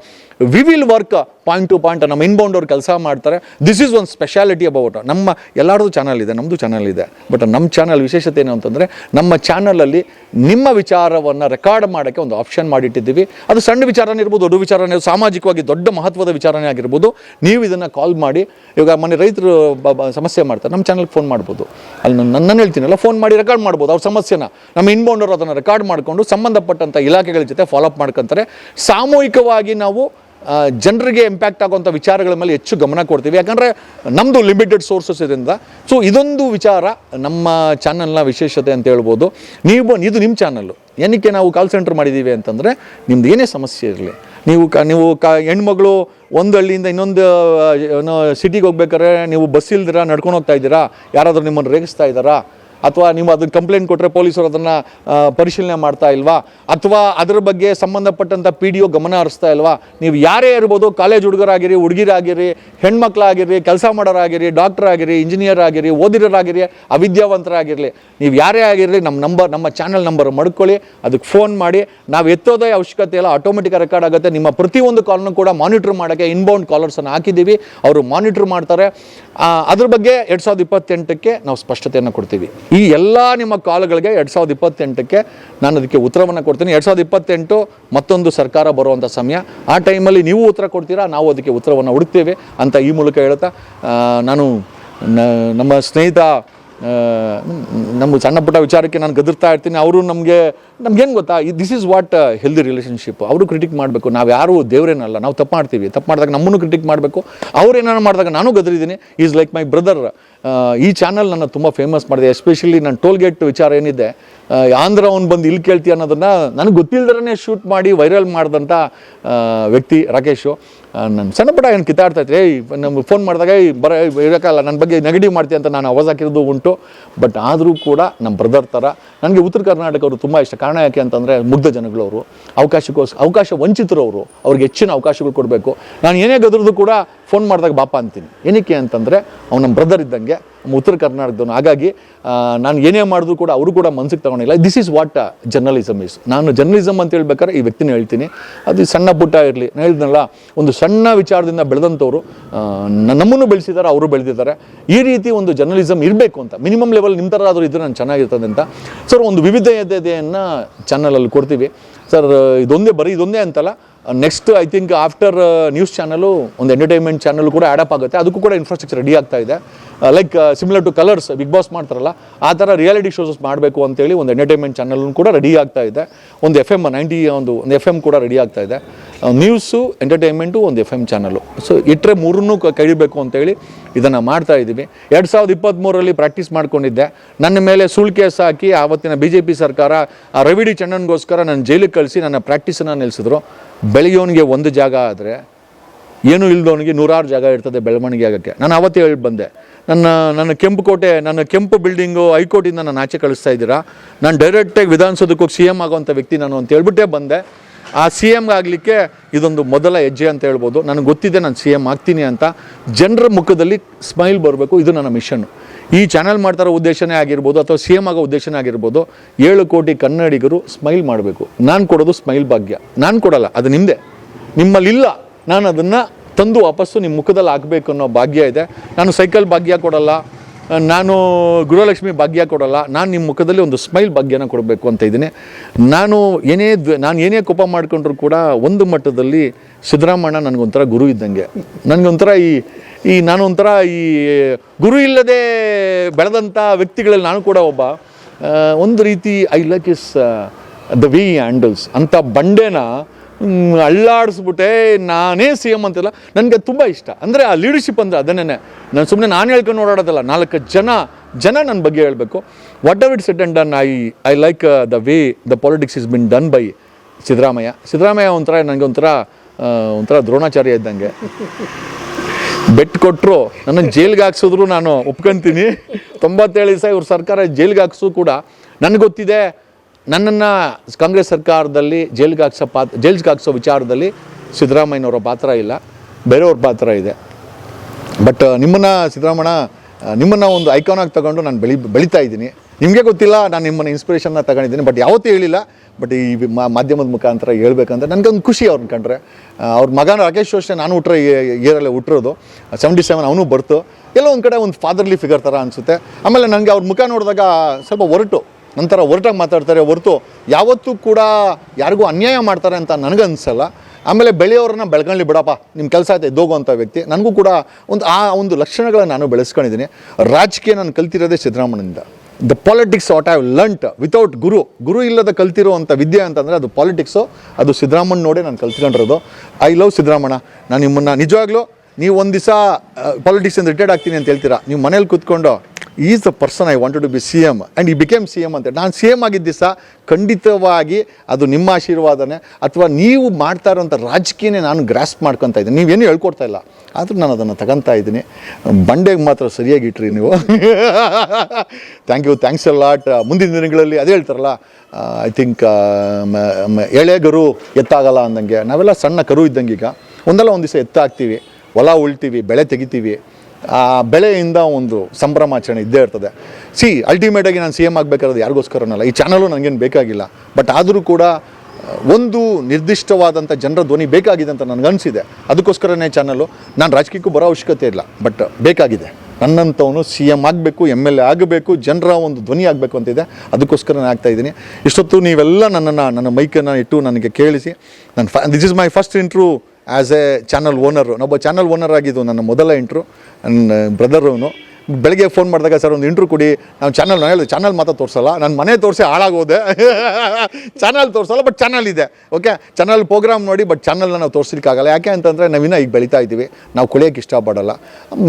We will work point to point ನಮ್ಮ ಇನ್ಬೌಂಡ್ ಅವ್ರು ಕೆಲಸ ಮಾಡ್ತಾರೆ. ದಿಸ್ ಈಸ್ ಒಂದು ಸ್ಪೆಷಾಲಿಟಿ ಅಬೌಟ್ ನಮ್ಮ ಎಲ್ಲರದು ಚಾನಲ್ ಇದೆ ನಮ್ಮದು ಚಾನಲ್ ಇದೆ. ಬಟ್ ನಮ್ಮ ಚಾನಲ್ ವಿಶೇಷತೆ ಏನು ಅಂತಂದರೆ, ನಮ್ಮ ಚಾನಲಲ್ಲಿ ನಿಮ್ಮ ವಿಚಾರವನ್ನು ರೆಕಾರ್ಡ್ ಮಾಡೋಕ್ಕೆ ಒಂದು ಆಪ್ಷನ್ ಮಾಡಿಟ್ಟಿದ್ದೀವಿ. ಅದು ಸಣ್ಣ ವಿಚಾರನೇ ಇರ್ಬೋದು, ದೊಡ್ಡ ವಿಚಾರನೇ ಸಾಮಾಜಿಕವಾಗಿ ದೊಡ್ಡ ಮಹತ್ವದ ವಿಚಾರನೇ ಆಗಿರ್ಬೋದು. ನೀವು ಇದನ್ನು ಕಾಲ್ ಮಾಡಿ, ಇವಾಗ ಮನೆ ರೈತರು ಸಮಸ್ಯೆ ಮಾಡ್ತಾರೆ, ನಮ್ಮ ಚಾನಲ್ಗೆ ಫೋನ್ ಮಾಡ್ಬೋದು. ಅಲ್ಲಿ ನಾನು ನಾನು ಹೇಳ್ತೀನಲ್ಲ ಫೋನ್ ಮಾಡಿ ರೆಕಾರ್ಡ್ ಮಾಡ್ಬೋದು ಅವ್ರ ಸಮಸ್ಯೆನ. ನಮ್ಮ ಇನ್ಬೌಂಡ್ ಅವರು ಅದನ್ನು ರೆಕಾರ್ಡ್ ಮಾಡಿಕೊಂಡು ಸಂಬಂಧಪಟ್ಟಂಥ ಇಲಾಖೆಗಳ ಜೊತೆ ಫಾಲೋಅಪ್ ಮಾಡ್ಕೊತಾರೆ. ಸಾಮೂಹಿಕವಾಗಿ ನಾವು ಜನರಿಗೆ ಇಂಪ್ಯಾಕ್ಟ್ ಆಗುವಂಥ ವಿಚಾರಗಳ ಮೇಲೆ ಹೆಚ್ಚು ಗಮನ ಕೊಡ್ತೀವಿ. ಯಾಕಂದರೆ ನಮ್ಮದು ಲಿಮಿಟೆಡ್ ಸೋರ್ಸಸ್ ಇದರಿಂದ. ಸೊ ಇದೊಂದು ವಿಚಾರ ನಮ್ಮ ಚಾನಲ್ನ ವಿಶೇಷತೆ ಅಂತ ಹೇಳ್ಬೋದು. ನೀವು, ಇದು ನಿಮ್ಮ ಚಾನಲ್ಲು ಏನಕ್ಕೆ ನಾವು ಕಾಲ್ ಸೆಂಟರ್ ಮಾಡಿದ್ದೀವಿ ಅಂತಂದರೆ, ನಿಮ್ದು ಏನೇ ಸಮಸ್ಯೆ ಇರಲಿ. ನೀವು ಕ ನೀವು ಕ, ಹೆಣ್ಮಗಳು ಒಂದು ಹಳ್ಳಿಯಿಂದ ಇನ್ನೊಂದು ಏನೋ ಸಿಟಿಗೆ ಹೋಗ್ಬೇಕಾದ್ರೆ ನೀವು ಬಸ್ ಇಲ್ದಿರಾ, ನಡ್ಕೊಂಡು ಹೋಗ್ತಾ ಇದ್ದೀರಾ? ಯಾರಾದರೂ ನಿಮ್ಮನ್ನು ರೇಗಿಸ್ತಾ ಇದ್ದಾರಾ? ಅಥವಾ ನೀವು ಅದನ್ನು ಕಂಪ್ಲೇಂಟ್ ಕೊಟ್ಟರೆ ಪೊಲೀಸರು ಅದನ್ನು ಪರಿಶೀಲನೆ ಮಾಡ್ತಾ ಇಲ್ವಾ? ಅಥವಾ ಅದರ ಬಗ್ಗೆ ಸಂಬಂಧಪಟ್ಟಂಥ ಪಿ ಡಿ ಒ ಗಮನ ಹರಿಸ್ತಾ ಇಲ್ವಾ? ನೀವು ಯಾರೇ ಇರ್ಬೋದು ಕಾಲೇಜ್ ಹುಡುಗರಾಗಿರಿ, ಹುಡುಗಿರಾಗಿರಿ, ಹೆಣ್ಮಕ್ಳಾಗಿರಿ, ಕೆಲಸ ಮಾಡೋರಾಗಿರಿ ಡಾಕ್ಟರ್ ಆಗಿರಿ ಇಂಜಿನಿಯರ್ ಆಗಿರಿ, ಓದಿರೋರಾಗಿರಿ, ಅವಿದ್ಯಾವಂತರಾಗಿರಲಿ. ನೀವು ಯಾರೇ ಆಗಿರಲಿ ನಮ್ಮ ನಂಬರ್ ನಮ್ಮ ಚಾನಲ್ ನಂಬರ್ ಮಡ್ಕೊಳ್ಳಿ, ಅದಕ್ಕೆ ಫೋನ್ ಮಾಡಿ. ನಾವು ಎತ್ತೋದೇ ಅವಶ್ಯಕತೆ ಇಲ್ಲ ಆಟೋಮೆಟಿಕ್ ರೆಕಾರ್ಡ್ ಆಗುತ್ತೆ. ನಿಮ್ಮ ಪ್ರತಿಯೊಂದು ಕಾಲ್ನೂ ಕೂಡ ಮಾನಿಟ್ರ್ ಮಾಡೋಕ್ಕೆ ಇನ್ಬೌಂಡ್ ಕಾಲರ್ಸನ್ನು ಹಾಕಿದ್ದೀವಿ. ಅವರು ಮಾನಿಟ್ರ್ ಮಾಡ್ತಾರೆ. ಅದ್ರ ಬಗ್ಗೆ ಎರಡು ಸಾವಿರದ ಇಪ್ಪತ್ತೆಂಟಕ್ಕೆ ನಾವು ಸ್ಪಷ್ಟತೆಯನ್ನು ಕೊಡ್ತೀವಿ. ಈ ಎಲ್ಲ ನಿಮ್ಮ ಕಾಲ್ಗಳಿಗೆ ಎರಡು ಸಾವಿರದ ಇಪ್ಪತ್ತೆಂಟಕ್ಕೆ ನಾನು ಅದಕ್ಕೆ ಉತ್ತರವನ್ನು ಕೊಡ್ತೀನಿ. ಎರಡು ಸಾವಿರದ ಇಪ್ಪತ್ತೆಂಟು ಮತ್ತೊಂದು ಸರ್ಕಾರ ಬರುವಂಥ ಸಮಯ. ಆ ಟೈಮಲ್ಲಿ ನೀವು ಉತ್ತರ ಕೊಡ್ತೀರಾ? ನಾವು ಅದಕ್ಕೆ ಉತ್ತರವನ್ನು ಹುಡುಕ್ತೇವೆ ಅಂತ ಈ ಮೂಲಕ ಹೇಳ್ತಾ ನಾನು ನಮ್ಮ ಸ್ನೇಹಿತ ನಮ್ಮ ಸಣ್ಣ ಪುಟ್ಟ ವಿಚಾರಕ್ಕೆ ನಾನು ಗದರ್ತಾ ಇರ್ತೀನಿ. ಅವರು ನಮಗೆ ನಮ್ಗೇನು ಗೊತ್ತಾ? This is what healthy relationship ಅವರು ಕ್ರಿಟಿಕ್ ಮಾಡಬೇಕು. ನಾವು ಯಾರು ದೇವರೇನಲ್ಲ. ನಾವು ತಪ್ಪು ಮಾಡ್ತೀವಿ. ತಪ್ಪು ಮಾಡಿದಾಗ ನಮ್ಮನ್ನು ಕ್ರಿಟಿಕ್ ಮಾಡಬೇಕು. ಅವ್ರು ಏನಾರು ಮಾಡಿದಾಗ ನಾನು ಗದರಿದ್ದೀನಿ. ಈಸ್ ಲೈಕ್ ಮೈ ಬ್ರದರ್ ಈ ಚಾನಲ್ ನನ್ನ ತುಂಬ ಫೇಮಸ್ ಮಾಡಿದೆ ಎಸ್ಪೆಷಲಿ ನನ್ನ ಟೋಲ್ ಗೇಟ್ ವಿಚಾರ ಏನಿದೆ ಆಂಧ್ರ ಅವ್ನು ಬಂದು ಇಲ್ಲಿ ಕೇಳ್ತೀಯ ಅನ್ನೋದನ್ನು ನನಗೆ ಗೊತ್ತಿಲ್ಲದೇ ಶೂಟ್ ಮಾಡಿ ವೈರಲ್ ಮಾಡಿದಂಥ ವ್ಯಕ್ತಿ ರಾಕೇಶು. ನನ್ನ ಸಣ್ಣ ಪುಟ್ಟ ಏನು ಕಿತ್ತಾಡ್ತಾ ಏಯ್, ನಮ್ಗೆ ಫೋನ್ ಮಾಡಿದಾಗ ಬರ ಇರೋಕ್ಕಲ್ಲ ನನ್ನ ಬಗ್ಗೆ ನೆಗೆಟಿವ್ ಮಾಡ್ತೀಯ ಅಂತ ನಾನು ಅವಾಜ್ ಹಾಕಿರೋದು ಉಂಟು. ಬಟ್ ಆದರೂ ಕೂಡ ನಮ್ಮ ಬ್ರದರ್ ಥರ ನನಗೆ ಉತ್ತರ ಕರ್ನಾಟಕವರು ತುಂಬ ಇಷ್ಟ. ಕಾರಣ ಯಾಕೆ ಅಂತಂದರೆ ಮುಗ್ಧ ಜನಗಳವರು ಅವಕಾಶಕ್ಕೋಸ್ಕರ ಅವಕಾಶ ವಂಚಿತರು ಅವರು ಅವ್ರಿಗೆ ಹೆಚ್ಚಿನ ಅವಕಾಶಗಳು ಕೊಡಬೇಕು. ನಾನು ಏನೇ ಗದ್ರದ್ದು ಕೂಡ ಫೋನ್ ಮಾಡಿದಾಗ ಬಾಪ ಅಂತೀನಿ. ಏನಕ್ಕೆ ಅಂತಂದರೆ, ಅವ್ನು ನಮ್ಮ ಬ್ರದರ್ ಇದ್ದಂಗೆ ನಮ್ಮ ಉತ್ತರ ಕರ್ನಾಟಕದವನು. ಹಾಗಾಗಿ ನಾನು ಏನೇ ಮಾಡಿದ್ರು ಕೂಡ ಅವರು ಕೂಡ ಮನಸ್ಸಿಗೆ ತಗೊಂಡಿಲ್ಲ. This is what journalism is ನಾನು ಜರ್ನಲಿಸಮ್ ಅಂತ ಹೇಳ್ಬೇಕಾದ್ರೆ ಈ ವ್ಯಕ್ತಿನ ಹೇಳ್ತೀನಿ. ಅದು ಸಣ್ಣ ಪುಟ್ಟ ಇರಲಿ. ನಾನು ಹೇಳಿದ್ನಲ್ಲ ಒಂದು ಸಣ್ಣ ವಿಚಾರದಿಂದ ಬೆಳೆದಂಥವ್ರು ನಮ್ಮನ್ನು ಬೆಳೆಸಿದ್ದಾರೆ, ಅವರು ಬೆಳೆದಿದ್ದಾರೆ. ಈ ರೀತಿ ಒಂದು ಜರ್ನಲಿಸಮ್ ಇರಬೇಕು ಅಂತ. ಮಿನಿಮಮ್ ಲೆವೆಲ್ ನಿಮ್ಮ ಥರ ಆದರೂ ಇದ್ರೆ ನಾನು ಚೆನ್ನಾಗಿರ್ತದೆ ಅಂತ. ಸರ್ ಒಂದು ವಿವಿಧತೆಯನ್ನು ಚಾನಲಲ್ಲಿ ಕೊಡ್ತೀವಿ. ಸರ್ ಇದೊಂದೇ, ಬರೀ ಇದೊಂದೇ ಅಂತಲ್ಲ. Next I think after news channel ಒಂದು ಎಂಟರ್ಟೈನ್ಮೆಂಟ್ ಚಾನಲ್ ಕೂಡ ಆ್ಯಡಪ್ ಆಗುತ್ತೆ. ಅದಕ್ಕೂ ಕೂಡ ಇನ್ಫ್ರಾಸ್ಟ್ರಕ್ಚರ್ ರೆಡಿ ಆಗ್ತಾ ಇದೆ. Like similar to Colors Bigg Boss ಮಾಡ್ತಾರಲ್ಲ, ಆ ಥರ ರಿಯಾಲಿಟಿ ಶೋಸ್ ಮಾಡಬೇಕು ಅಂತೇಳಿ ಒಂದು ಎಂಟರ್ಟೈನ್ಮೆಂಟ್ ಚಾನಲ್ ಕೂಡ ರೆಡಿ ಆಗ್ತಾ ಇದೆ. ಒಂದು ಎಫ್ ಎಂ ನೈಂಟಿ ಒಂದು ಒಂದು ಎಫ್ ಎಂ ಕೂಡ ರೆಡಿ ಆಗ್ತಾ ಇದೆ. ನ್ಯೂಸು ಎಂಟರ್ಟೈನ್ಮೆಂಟು ಒಂದು ಎಫ್ ಎಂ ಚಾನಲು ಸೊ ಇಟ್ಟರೆ ಮೂರನ್ನು ಕ- ಕಡಿಬೇಕು ಅಂತೇಳಿ ಇದನ್ನು ಮಾಡ್ತಾ ಇದ್ದೀವಿ. ಎರಡು ಸಾವಿರದ ಇಪ್ಪತ್ತ್ಮೂರರಲ್ಲಿ ಪ್ರಾಕ್ಟೀಸ್ ಮಾಡ್ಕೊಂಡಿದ್ದೆ. ನನ್ನ ಮೇಲೆ ಸುಳ್ ಕೇಸ್ ಹಾಕಿ, ಆವತ್ತಿನ ಬಿ ಜೆ ಪಿ ಸರ್ಕಾರ ರವಿಡಿ ಚಂಡನ್ಗೋಸ್ಕರ ನನ್ನ ಜೈಲಿಗೆ ಕಳಿಸಿ ನನ್ನ ಪ್ರಾಕ್ಟೀಸನ್ನು ನಿಲ್ಲಿಸಿದ್ರು ಬೆಳಗ್ಗೆವನಿಗೆ ಒಂದು ಜಾಗ ಆದರೆ ಏನೂ ಇಲ್ಲದವನಿಗೆ ನೂರಾರು ಜಾಗ ಇರ್ತದೆ ಬೆಳವಣಿಗೆ ಆಗೋಕ್ಕೆ. ನಾನು ಅವತ್ತೇ ಹೇಳಿ ಬಂದೆ. ನನ್ನ ನನ್ನ ಕೆಂಪು ಕೋಟೆ ನನ್ನ ಕೆಂಪು ಬಿಲ್ಡಿಂಗು ಹೈಕೋರ್ಟಿಂದ ನಾನು ಆಚೆ ಕಳಿಸ್ತಾ ಇದ್ದೀರಾ? ನಾನು ಡೈರೆಕ್ಟಾಗಿ ವಿಧಾನಸೌಧಕ್ಕೆ ಹೋಗಿ ಸಿ ಎಂ ಆಗೋವಂಥ ವ್ಯಕ್ತಿ ನಾನು ಅಂತ ಹೇಳ್ಬಿಟ್ಟೇ ಬಂದೆ. ಆ ಸಿ ಎಂ ಆಗಲಿಕ್ಕೆ ಇದೊಂದು ಮೊದಲ ಹೆಜ್ಜೆ ಅಂತ ಹೇಳ್ಬೋದು. ನನಗೆ ಗೊತ್ತಿದೆ ನಾನು ಸಿ ಎಂ ಆಗ್ತೀನಿ ಅಂತ. ಜನರ ಮುಖದಲ್ಲಿ ಸ್ಮೈಲ್ ಬರಬೇಕು. ಇದು ನನ್ನ ಮಿಷನ್ನು ಈ ಚಾನಲ್ ಮಾಡ್ತಾರೋ ಉದ್ದೇಶನೇ ಆಗಿರ್ಬೋದು ಅಥವಾ ಸಿ ಎಂ ಆಗೋ ಉದ್ದೇಶನೇ ಆಗಿರ್ಬೋದು ಏಳು ಕೋಟಿ ಕನ್ನಡಿಗರು ಸ್ಮೈಲ್ ಮಾಡಬೇಕು. ನಾನು ಕೊಡೋದು ಸ್ಮೈಲ್ ಭಾಗ್ಯ. ನಾನು ಕೊಡಲ್ಲ, ಅದು ನಿಮ್ಮದೇ ನಿಮ್ಮಲ್ಲಿಲ್ಲ, ನಾನು ಅದನ್ನು ತಂದು ವಾಪಸ್ಸು ನಿಮ್ಮ ಮುಖದಲ್ಲಿ ಹಾಕಬೇಕು ಅನ್ನೋ ಭಾಗ್ಯ ಇದೆ. ನಾನು ಸೈಕಲ್ ಭಾಗ್ಯ ಕೊಡಲ್ಲ, ನಾನು ಗೃಹಲಕ್ಷ್ಮಿ ಭಾಗ್ಯ ಕೊಡಲ್ಲ, ನಾನು ನಿಮ್ಮ ಮುಖದಲ್ಲಿ ಒಂದು ಸ್ಮೈಲ್ ಭಾಗ್ಯನ ಕೊಡಬೇಕು ಅಂತ ಇದ್ದೀನಿ. ನಾನು ಏನೇ ನಾನು ಏನೇ ಕೋಪ ಮಾಡಿಕೊಂಡ್ರು ಕೂಡ ಒಂದು ಮಟ್ಟದಲ್ಲಿ ಸಿದ್ದರಾಮಣ್ಣ ನನಗೊಂಥರ ಗುರು ಇದ್ದಂಗೆ. ನನಗೊಂಥರ ಈ ಈ ನಾನು ಒಂಥರ ಈ ಗುರು ಇಲ್ಲದೆ ಬೆಳೆದಂಥ ವ್ಯಕ್ತಿಗಳಲ್ಲಿ ನಾನು ಕೂಡ ಒಬ್ಬ ಒಂದು ರೀತಿ I like is the we handles ಅಂಥ ಬಂಡೆನ ಅಳ್ಳಾಡಿಸ್ಬಿಟ್ಟೇ ನಾನೇ ಸಿ ಎಂ ಅಂತಿಲ್ಲ ನನಗೆ ತುಂಬ ಇಷ್ಟ. ಅಂದರೆ ಆ ಲೀಡರ್ಶಿಪ್ ಅಂದರೆ ಅದನ್ನೇ ನಾನು ಸುಮ್ಮನೆ ನಾನು ಹೇಳ್ಕೊಂಡು ಓಡಾಡೋದಲ್ಲ, ನಾಲ್ಕು ಜನ ಜನ ನನ್ನ ಬಗ್ಗೆ ಹೇಳಬೇಕು. Whatever it and done I I like the way the politics is been done by Siddaramaiah Siddaramaiah ಒಂಥರ, ನನಗೆ ಒಂಥರ ಒಂಥರ ದ್ರೋಣಾಚಾರ್ಯ ಇದ್ದಂಗೆ. ಬೆಟ್ ಕೊಟ್ಟರು ನನ್ನ ಜೈಲ್ಗೆ ಹಾಕ್ಸಿದ್ರು ನಾನು, ಒಪ್ಕೊಂತೀನಿ. ತೊಂಬತ್ತೇಳು ದಿವಸ ಇವ್ರ ಸರ್ಕಾರ ಜೈಲ್ಗೆ ಹಾಕ್ಸು ಕೂಡ. ನನಗೆ ಗೊತ್ತಿದೆ, ನನ್ನನ್ನು ಕಾಂಗ್ರೆಸ್ ಸರ್ಕಾರದಲ್ಲಿ ಜೈಲ್ಗೆ ಹಾಕ್ಸೋ ಪಾತ್ರ ಜೈಲ್ಗೆ ಹಾಕ್ಸೋ ವಿಚಾರದಲ್ಲಿ ಸಿದ್ದರಾಮಯ್ಯನವರ ಪಾತ್ರ ಇಲ್ಲ, ಬೇರೆಯವ್ರ ಪಾತ್ರ ಇದೆ. ಬಟ್, ನಿಮ್ಮನ್ನು ಸಿದ್ದರಾಮಣ್ಣ ನಿಮ್ಮನ್ನು ಒಂದು ಐಕಾನ್ ಆಗಿ ತಗೊಂಡು ನಾನು ಬೆಳಿ, ಬೆಳೀತಾ ಇದ್ದೀನಿ. ನಿಮಗೆ ಗೊತ್ತಿಲ್ಲ, ನಾನು ನಿಮ್ಮನ್ನು ಇನ್ಸ್ಪಿರೇಷನ್ನ ತಗೊಂಡಿದ್ದೀನಿ ಬಟ್ ಯಾವತ್ತೂ ಹೇಳಿಲ್ಲ. ಬಟ್ ಈ ಮಾಧ್ಯಮದ ಮುಖಾಂತರ ಹೇಳ್ಬೇಕಂದ್ರೆ ನನಗೊಂದು ಖುಷಿ ಅವ್ರನ್ನ ಕಂಡ್ರೆ. ಅವ್ರ ಮಗನ ರಾಕೇಶ್ ಅಷ್ಟೇ, ನಾನು ಹುಟ್ಟರೆ ಇಯರಲ್ಲೇ ಹುಟ್ಟಿರೋದು ಸೆವೆಂಟಿ ಸೆವೆನ್ ಅವನು ಬರ್ತು. ಎಲ್ಲೋ ಒಂದು ಕಡೆ ಒಂದು ಫಾದರ್ಲಿ ಫಿಗರ್ ಥರ ಅನಿಸುತ್ತೆ. ಆಮೇಲೆ ನನಗೆ ಅವ್ರ ಮುಖ ನೋಡಿದಾಗ ಸ್ವಲ್ಪ ಹೊರಟು ನಂತರ ಹೊರಟಾಗಿ ಮಾತಾಡ್ತಾರೆ, ಹೊರತು ಯಾವತ್ತೂ ಕೂಡ ಯಾರಿಗೂ ಅನ್ಯಾಯ ಮಾಡ್ತಾರೆ ಅಂತ ನನಗನ್ಸಲ್ಲ. ಆಮೇಲೆ ಬೆಳೆಯೋರನ್ನ ಬೆಳ್ಕೊಳ್ಳಿ ಬಿಡಪ್ಪ ನಿಮ್ಮ ಕೆಲಸ ಆಯ್ತು ಎದ್ದೋಗುವಂಥ ವ್ಯಕ್ತಿ. ನನಗೂ ಕೂಡ ಒಂದು ಆ ಒಂದು ಲಕ್ಷಣಗಳನ್ನ ನಾನು ಬೆಳೆಸ್ಕೊಂಡಿದ್ದೀನಿ. ರಾಜಕೀಯ ನಾನು ಕಲ್ತಿರೋದೇ ಸಿದ್ದರಾಮಣ್ಣನಿಂದ the politics what I've learnt without guru ಗುರು ಇಲ್ಲದ ಕಲ್ತಿರುವಂಥ ವಿದ್ಯೆ ಅಂತಂದರೆ ಅದು ಪಾಲಿಟಿಕ್ಸು ಅದು ಸಿದ್ದರಾಮಣ್ಣ ನೋಡೇ ನಾನು ಕಲ್ತ್ಕೊಂಡಿರೋದು ಐ ಲವ್ ಸಿದ್ದರಾಮಣ್ಣ ನಾನು ನಿಮ್ಮನ್ನು ನಿಜವಾಗ್ಲೂ ನೀವು ಒಂದು ದಿವಸ ಪಾಲಿಟಿಕ್ಸಿಂದ ರಿಟೈರ್ಡ್ ಆಗ್ತೀನಿ ಅಂತ ಹೇಳ್ತೀರಾ? ನೀವು ಮನೇಲಿ ಕೂತ್ಕೊಂಡು is the person I wanted to be C M and I became C M ಅಂತ. ನಾನು ಸಿ ಎಂ ಆಗಿದ್ದ ದಿವಸ ಖಂಡಿತವಾಗಿ ಅದು ನಿಮ್ಮ ಆಶೀರ್ವಾದನೇ. ಅಥವಾ ನೀವು ಮಾಡ್ತಾ ಇರೋಂಥ ರಾಜಕೀಯನೇ ನಾನು ಗ್ರಾಸ್ಪ್ ಮಾಡ್ಕೊತಾ ಇದ್ದೀನಿ. ನೀವೇನು ಹೇಳ್ಕೊಡ್ತಾ ಇಲ್ಲ. ಆದರೂ ನಾನು ಅದನ್ನು ತಗೊತಾ ಇದ್ದೀನಿ. ಬಂಡೆಗೆ ಮಾತ್ರ ಸರಿಯಾಗಿ ಇಟ್ರಿ ನೀವು. Thank you thanks a lot ಮುಂದಿನ ದಿನಗಳಲ್ಲಿ ಅದೇ ಹೇಳ್ತಾರಲ್ಲ ಐ ಥಿಂಕ್ ಎಳೆಗರು ಎತ್ತಾಗಲ್ಲ ಅಂದಂಗೆ. ನಾವೆಲ್ಲ ಸಣ್ಣ ಕರು ಇದ್ದಂಗೆ ಈಗ. ಒಂದಲ್ಲ ಒಂದು ದಿವಸ ಎತ್ತಾಗ್ತೀವಿ. ಹೊಲ ಉಳ್ತೀವಿ, ಬೆಳೆ ತೆಗಿತೀವಿ. ಆ ಬೆಳೆಯಿಂದ ಒಂದು ಸಂಭ್ರಮಾಚರಣೆ ಇದ್ದೇ ಇರ್ತದೆ. ಸಿ ಅಲ್ಟಿಮೇಟಾಗಿ ನಾನು ಸಿ ಎಂ ಆಗಬೇಕಾದ್ರೆ ಯಾರಿಗೋಸ್ಕರನಲ್ಲ ಈ ಚಾನಲು ನನಗೇನು ಬೇಕಾಗಿಲ್ಲ. ಬಟ್ ಆದರೂ ಕೂಡ ಒಂದು ನಿರ್ದಿಷ್ಟವಾದಂಥ ಜನರ ಧ್ವನಿ ಬೇಕಾಗಿದೆ ಅಂತ ನನಗನ್ಸಿದೆ ಅದಕ್ಕೋಸ್ಕರನೇ ಚಾನಲು ನಾನು ರಾಜಕೀಯಕ್ಕೂ ಬರೋ ಅವಶ್ಯಕತೆ ಇಲ್ಲ. ಬಟ್ ಬೇಕಾಗಿದೆ. ನನ್ನಂಥವನು ಸಿ ಎಂ ಆಗಬೇಕು ಎಂ ಎಲ್ ಎ ಆಗಬೇಕು, ಜನರ ಒಂದು ಧ್ವನಿ ಆಗಬೇಕು ಅಂತಿದೆ ಅದಕ್ಕೋಸ್ಕರ ನಾನು ಆಗ್ತಾ ಇದ್ದೀನಿ. ಇಷ್ಟೊತ್ತು ನೀವೆಲ್ಲ ನನ್ನನ್ನು, ನನ್ನ ಮೈಕನ್ನು ಇಟ್ಟು ನನಗೆ ಕೇಳಿಸಿ. ನನ್ನ ಫ this is my first intro as a channel owner ನಾವೊಬ್ಬ channel owner ಆಗಿದ್ದು, ನನ್ನ ಮೊದಲ ಇಂಟ್ರು ನನ್ನ ಬ್ರದರ್ ಅವನು. ಬೆಳಗ್ಗೆ ಫೋನ್ ಮಾಡಿದಾಗ ಸರ್ ಒಂದು ಇಂಟ್ರೂ ಕೊಡಿ. ನಾವು ಚಾನಲ್ ನಾನು ಹೇಳಿದೆ ಚಾನಲ್ ಮಾತ್ರ ತೋರಿಸಲ್ಲ. ನಾನು ಮನೆ ತೋರಿಸಿ ಹಾಳಾಗೋದೆ. ಚಾನಲ್ ತೋರಿಸಲ್ಲ ಬಟ್ ಚಾನಲ್ ಇದೆ. ಓಕೆ ಚಾನಲ್ ಪ್ರೋಗ್ರಾಮ್ ನೋಡಿ ಬಟ್ ಚಾನಲ್ನ ನಾವು ತೋರಿಸ್ಲಿಕ್ಕಾಗಲ್ಲ ಯಾಕೆ ಅಂತಂದರೆ ನಾವಿನ್ನ ಈಗ ಬೆಳೀತಾ ಇದ್ದೀವಿ. ನಾವು ಕೊಳಿಯೋಕ್ಕೆ ಇಷ್ಟಪಡೋಲ್ಲ.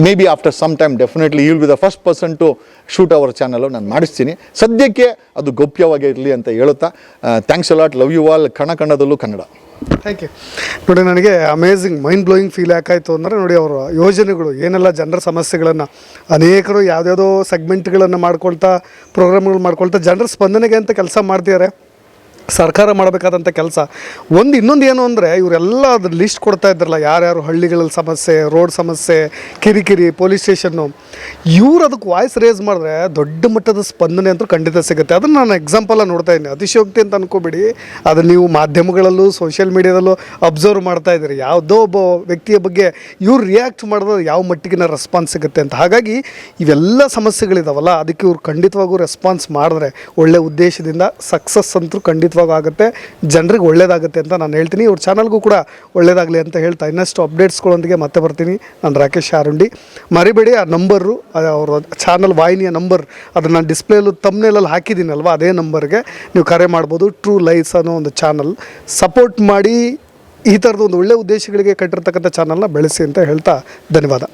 Maybe after some time definitely will be the first person to shoot our channel ನಾನು ಮಾಡಿಸ್ತೀನಿ. ಸದ್ಯಕ್ಕೆ ಅದು ಗೌಪ್ಯವಾಗಿ ಇರಲಿ ಅಂತ ಹೇಳುತ್ತಾ. Thanks a lot love you all ಕಣ ಕಣದಲ್ಲೂ ಕನ್ನಡ. ಥ್ಯಾಂಕ್ ಯು ನೋಡಿ, ನನಗೆ ಅಮೇಝಿಂಗ್ ಮೈಂಡ್ ಬ್ಲೋಯಿಂಗ್ ಫೀಲ್ ಯಾಕಾಯಿತು ಅಂದರೆ, ನೋಡಿ ಅವರ ಯೋಜನೆಗಳು, ಏನೆಲ್ಲ ಜನರ ಸಮಸ್ಯೆಗಳನ್ನು, ಅನೇಕರು ಯಾವುದ್ಯಾವುದೋ ಸೆಗ್ಮೆಂಟ್ಗಳನ್ನು ಮಾಡ್ಕೊಳ್ತಾ ಪ್ರೋಗ್ರಾಮ್ಗಳು ಮಾಡ್ಕೊಳ್ತಾ, ಜನರ ಸ್ಪಂದನೆಗೆ ಅಂತ ಕೆಲಸ ಮಾಡ್ತಿದ್ದಾರೆ ಸರ್ಕಾರ ಮಾಡಬೇಕಾದಂಥ ಕೆಲಸ. ಒಂದು ಇನ್ನೊಂದು ಏನು ಅಂದರೆ, ಇವರೆಲ್ಲ ಅದ್ರ ಲಿಸ್ಟ್ ಕೊಡ್ತಾ ಇದ್ರಲ್ಲ, ಯಾರ್ಯಾರು ಹಳ್ಳಿಗಳಲ್ಲಿ ಸಮಸ್ಯೆ ರೋಡ್ ಸಮಸ್ಯೆ, ಕಿರಿಕಿರಿ ಪೊಲೀಸ್ ಸ್ಟೇಷನ್ನು ಇವ್ರು ಅದಕ್ಕೆ ವಾಯ್ಸ್ ರೇಸ್ ಮಾಡಿದ್ರೆ ದೊಡ್ಡ ಮಟ್ಟದ ಸ್ಪಂದನೆ ಅಂತೂ ಖಂಡಿತ ಸಿಗುತ್ತೆ. ಅದನ್ನು ನಾನು ಎಕ್ಸಾಂಪಲಾಗಿ ನೋಡ್ತಾ ಇದ್ದೀನಿ. ಅತಿಶಯೋಕ್ತಿ ಅಂತ ಅನ್ಕೋಬೇಡಿ. ಅದು ನೀವು ಮಾಧ್ಯಮಗಳಲ್ಲೂ ಸೋಷಿಯಲ್ ಮೀಡಿಯಾದಲ್ಲೂ ಅಬ್ಸರ್ವ್ ಮಾಡ್ತಾ ಇದ್ದೀರಿ. ಯಾವುದೋ ಒಬ್ಬ ವ್ಯಕ್ತಿಯ ಬಗ್ಗೆ ಇವ್ರು ರಿಯಾಕ್ಟ್ ಮಾಡಿದ್ರೆ ಯಾವ ಮಟ್ಟಿಗಿನ ರೆಸ್ಪಾನ್ಸ್ ಸಿಗುತ್ತೆ ಅಂತ. ಹಾಗಾಗಿ ಇವೆಲ್ಲ ಸಮಸ್ಯೆಗಳಿದಾವಲ್ಲ, ಅದಕ್ಕೆ ಇವ್ರು ಖಂಡಿತವಾಗೂ ರೆಸ್ಪಾನ್ಸ್ ಮಾಡಿದ್ರೆ ಒಳ್ಳೆ ಉದ್ದೇಶದಿಂದ ಸಕ್ಸಸ್ ಅಂತೂ ಖಂಡಿತವಾಗೂ ಆಗುತ್ತೆ ಜನರಿಗೆ ಒಳ್ಳೇದಾಗುತ್ತೆ ಅಂತ ನಾನು ಹೇಳ್ತೀನಿ. ಇವ್ರ ಚಾನಲ್ಗೂ ಕೂಡ ಒಳ್ಳೇದಾಗಲಿ ಅಂತ ಹೇಳ್ತಾ ಇನ್ನಷ್ಟು ಅಪ್ಡೇಟ್ಸ್ಗಳೊಂದಿಗೆ ಮತ್ತೆ ಬರ್ತೀನಿ. ನಾನು ರಾಕೇಶ್ ಆರುಂಡಿ ಮರಿಬೇಡಿ, ಆ ನಂಬರು ಅವರ ಚಾನಲ್ ವಾಹಿನಿಯ ನಂಬರ್, ಅದನ್ನು ನಾನು ಡಿಸ್ಪ್ಲೇಲು ತಮ್ಮನೇಲಲ್ಲಿ ಹಾಕಿದ್ದೀನಲ್ವ, ಅದೇ ನಂಬರ್ಗೆ ನೀವು ಕರೆ ಮಾಡ್ಬೋದು. ಟ್ರೂ ಲೈಫ್ಸ್ ಅನ್ನೋ ಒಂದು ಚಾನಲ್. ಸಪೋರ್ಟ್ ಮಾಡಿ ಈ ಥರದ ಒಂದು ಒಳ್ಳೆ ಉದ್ದೇಶಗಳಿಗೆ ಕಟ್ಟಿರ್ತಕ್ಕಂಥ ಚಾನಲ್ನ ಬೆಳೆಸಿ ಅಂತ ಹೇಳ್ತಾ ಧನ್ಯವಾದ.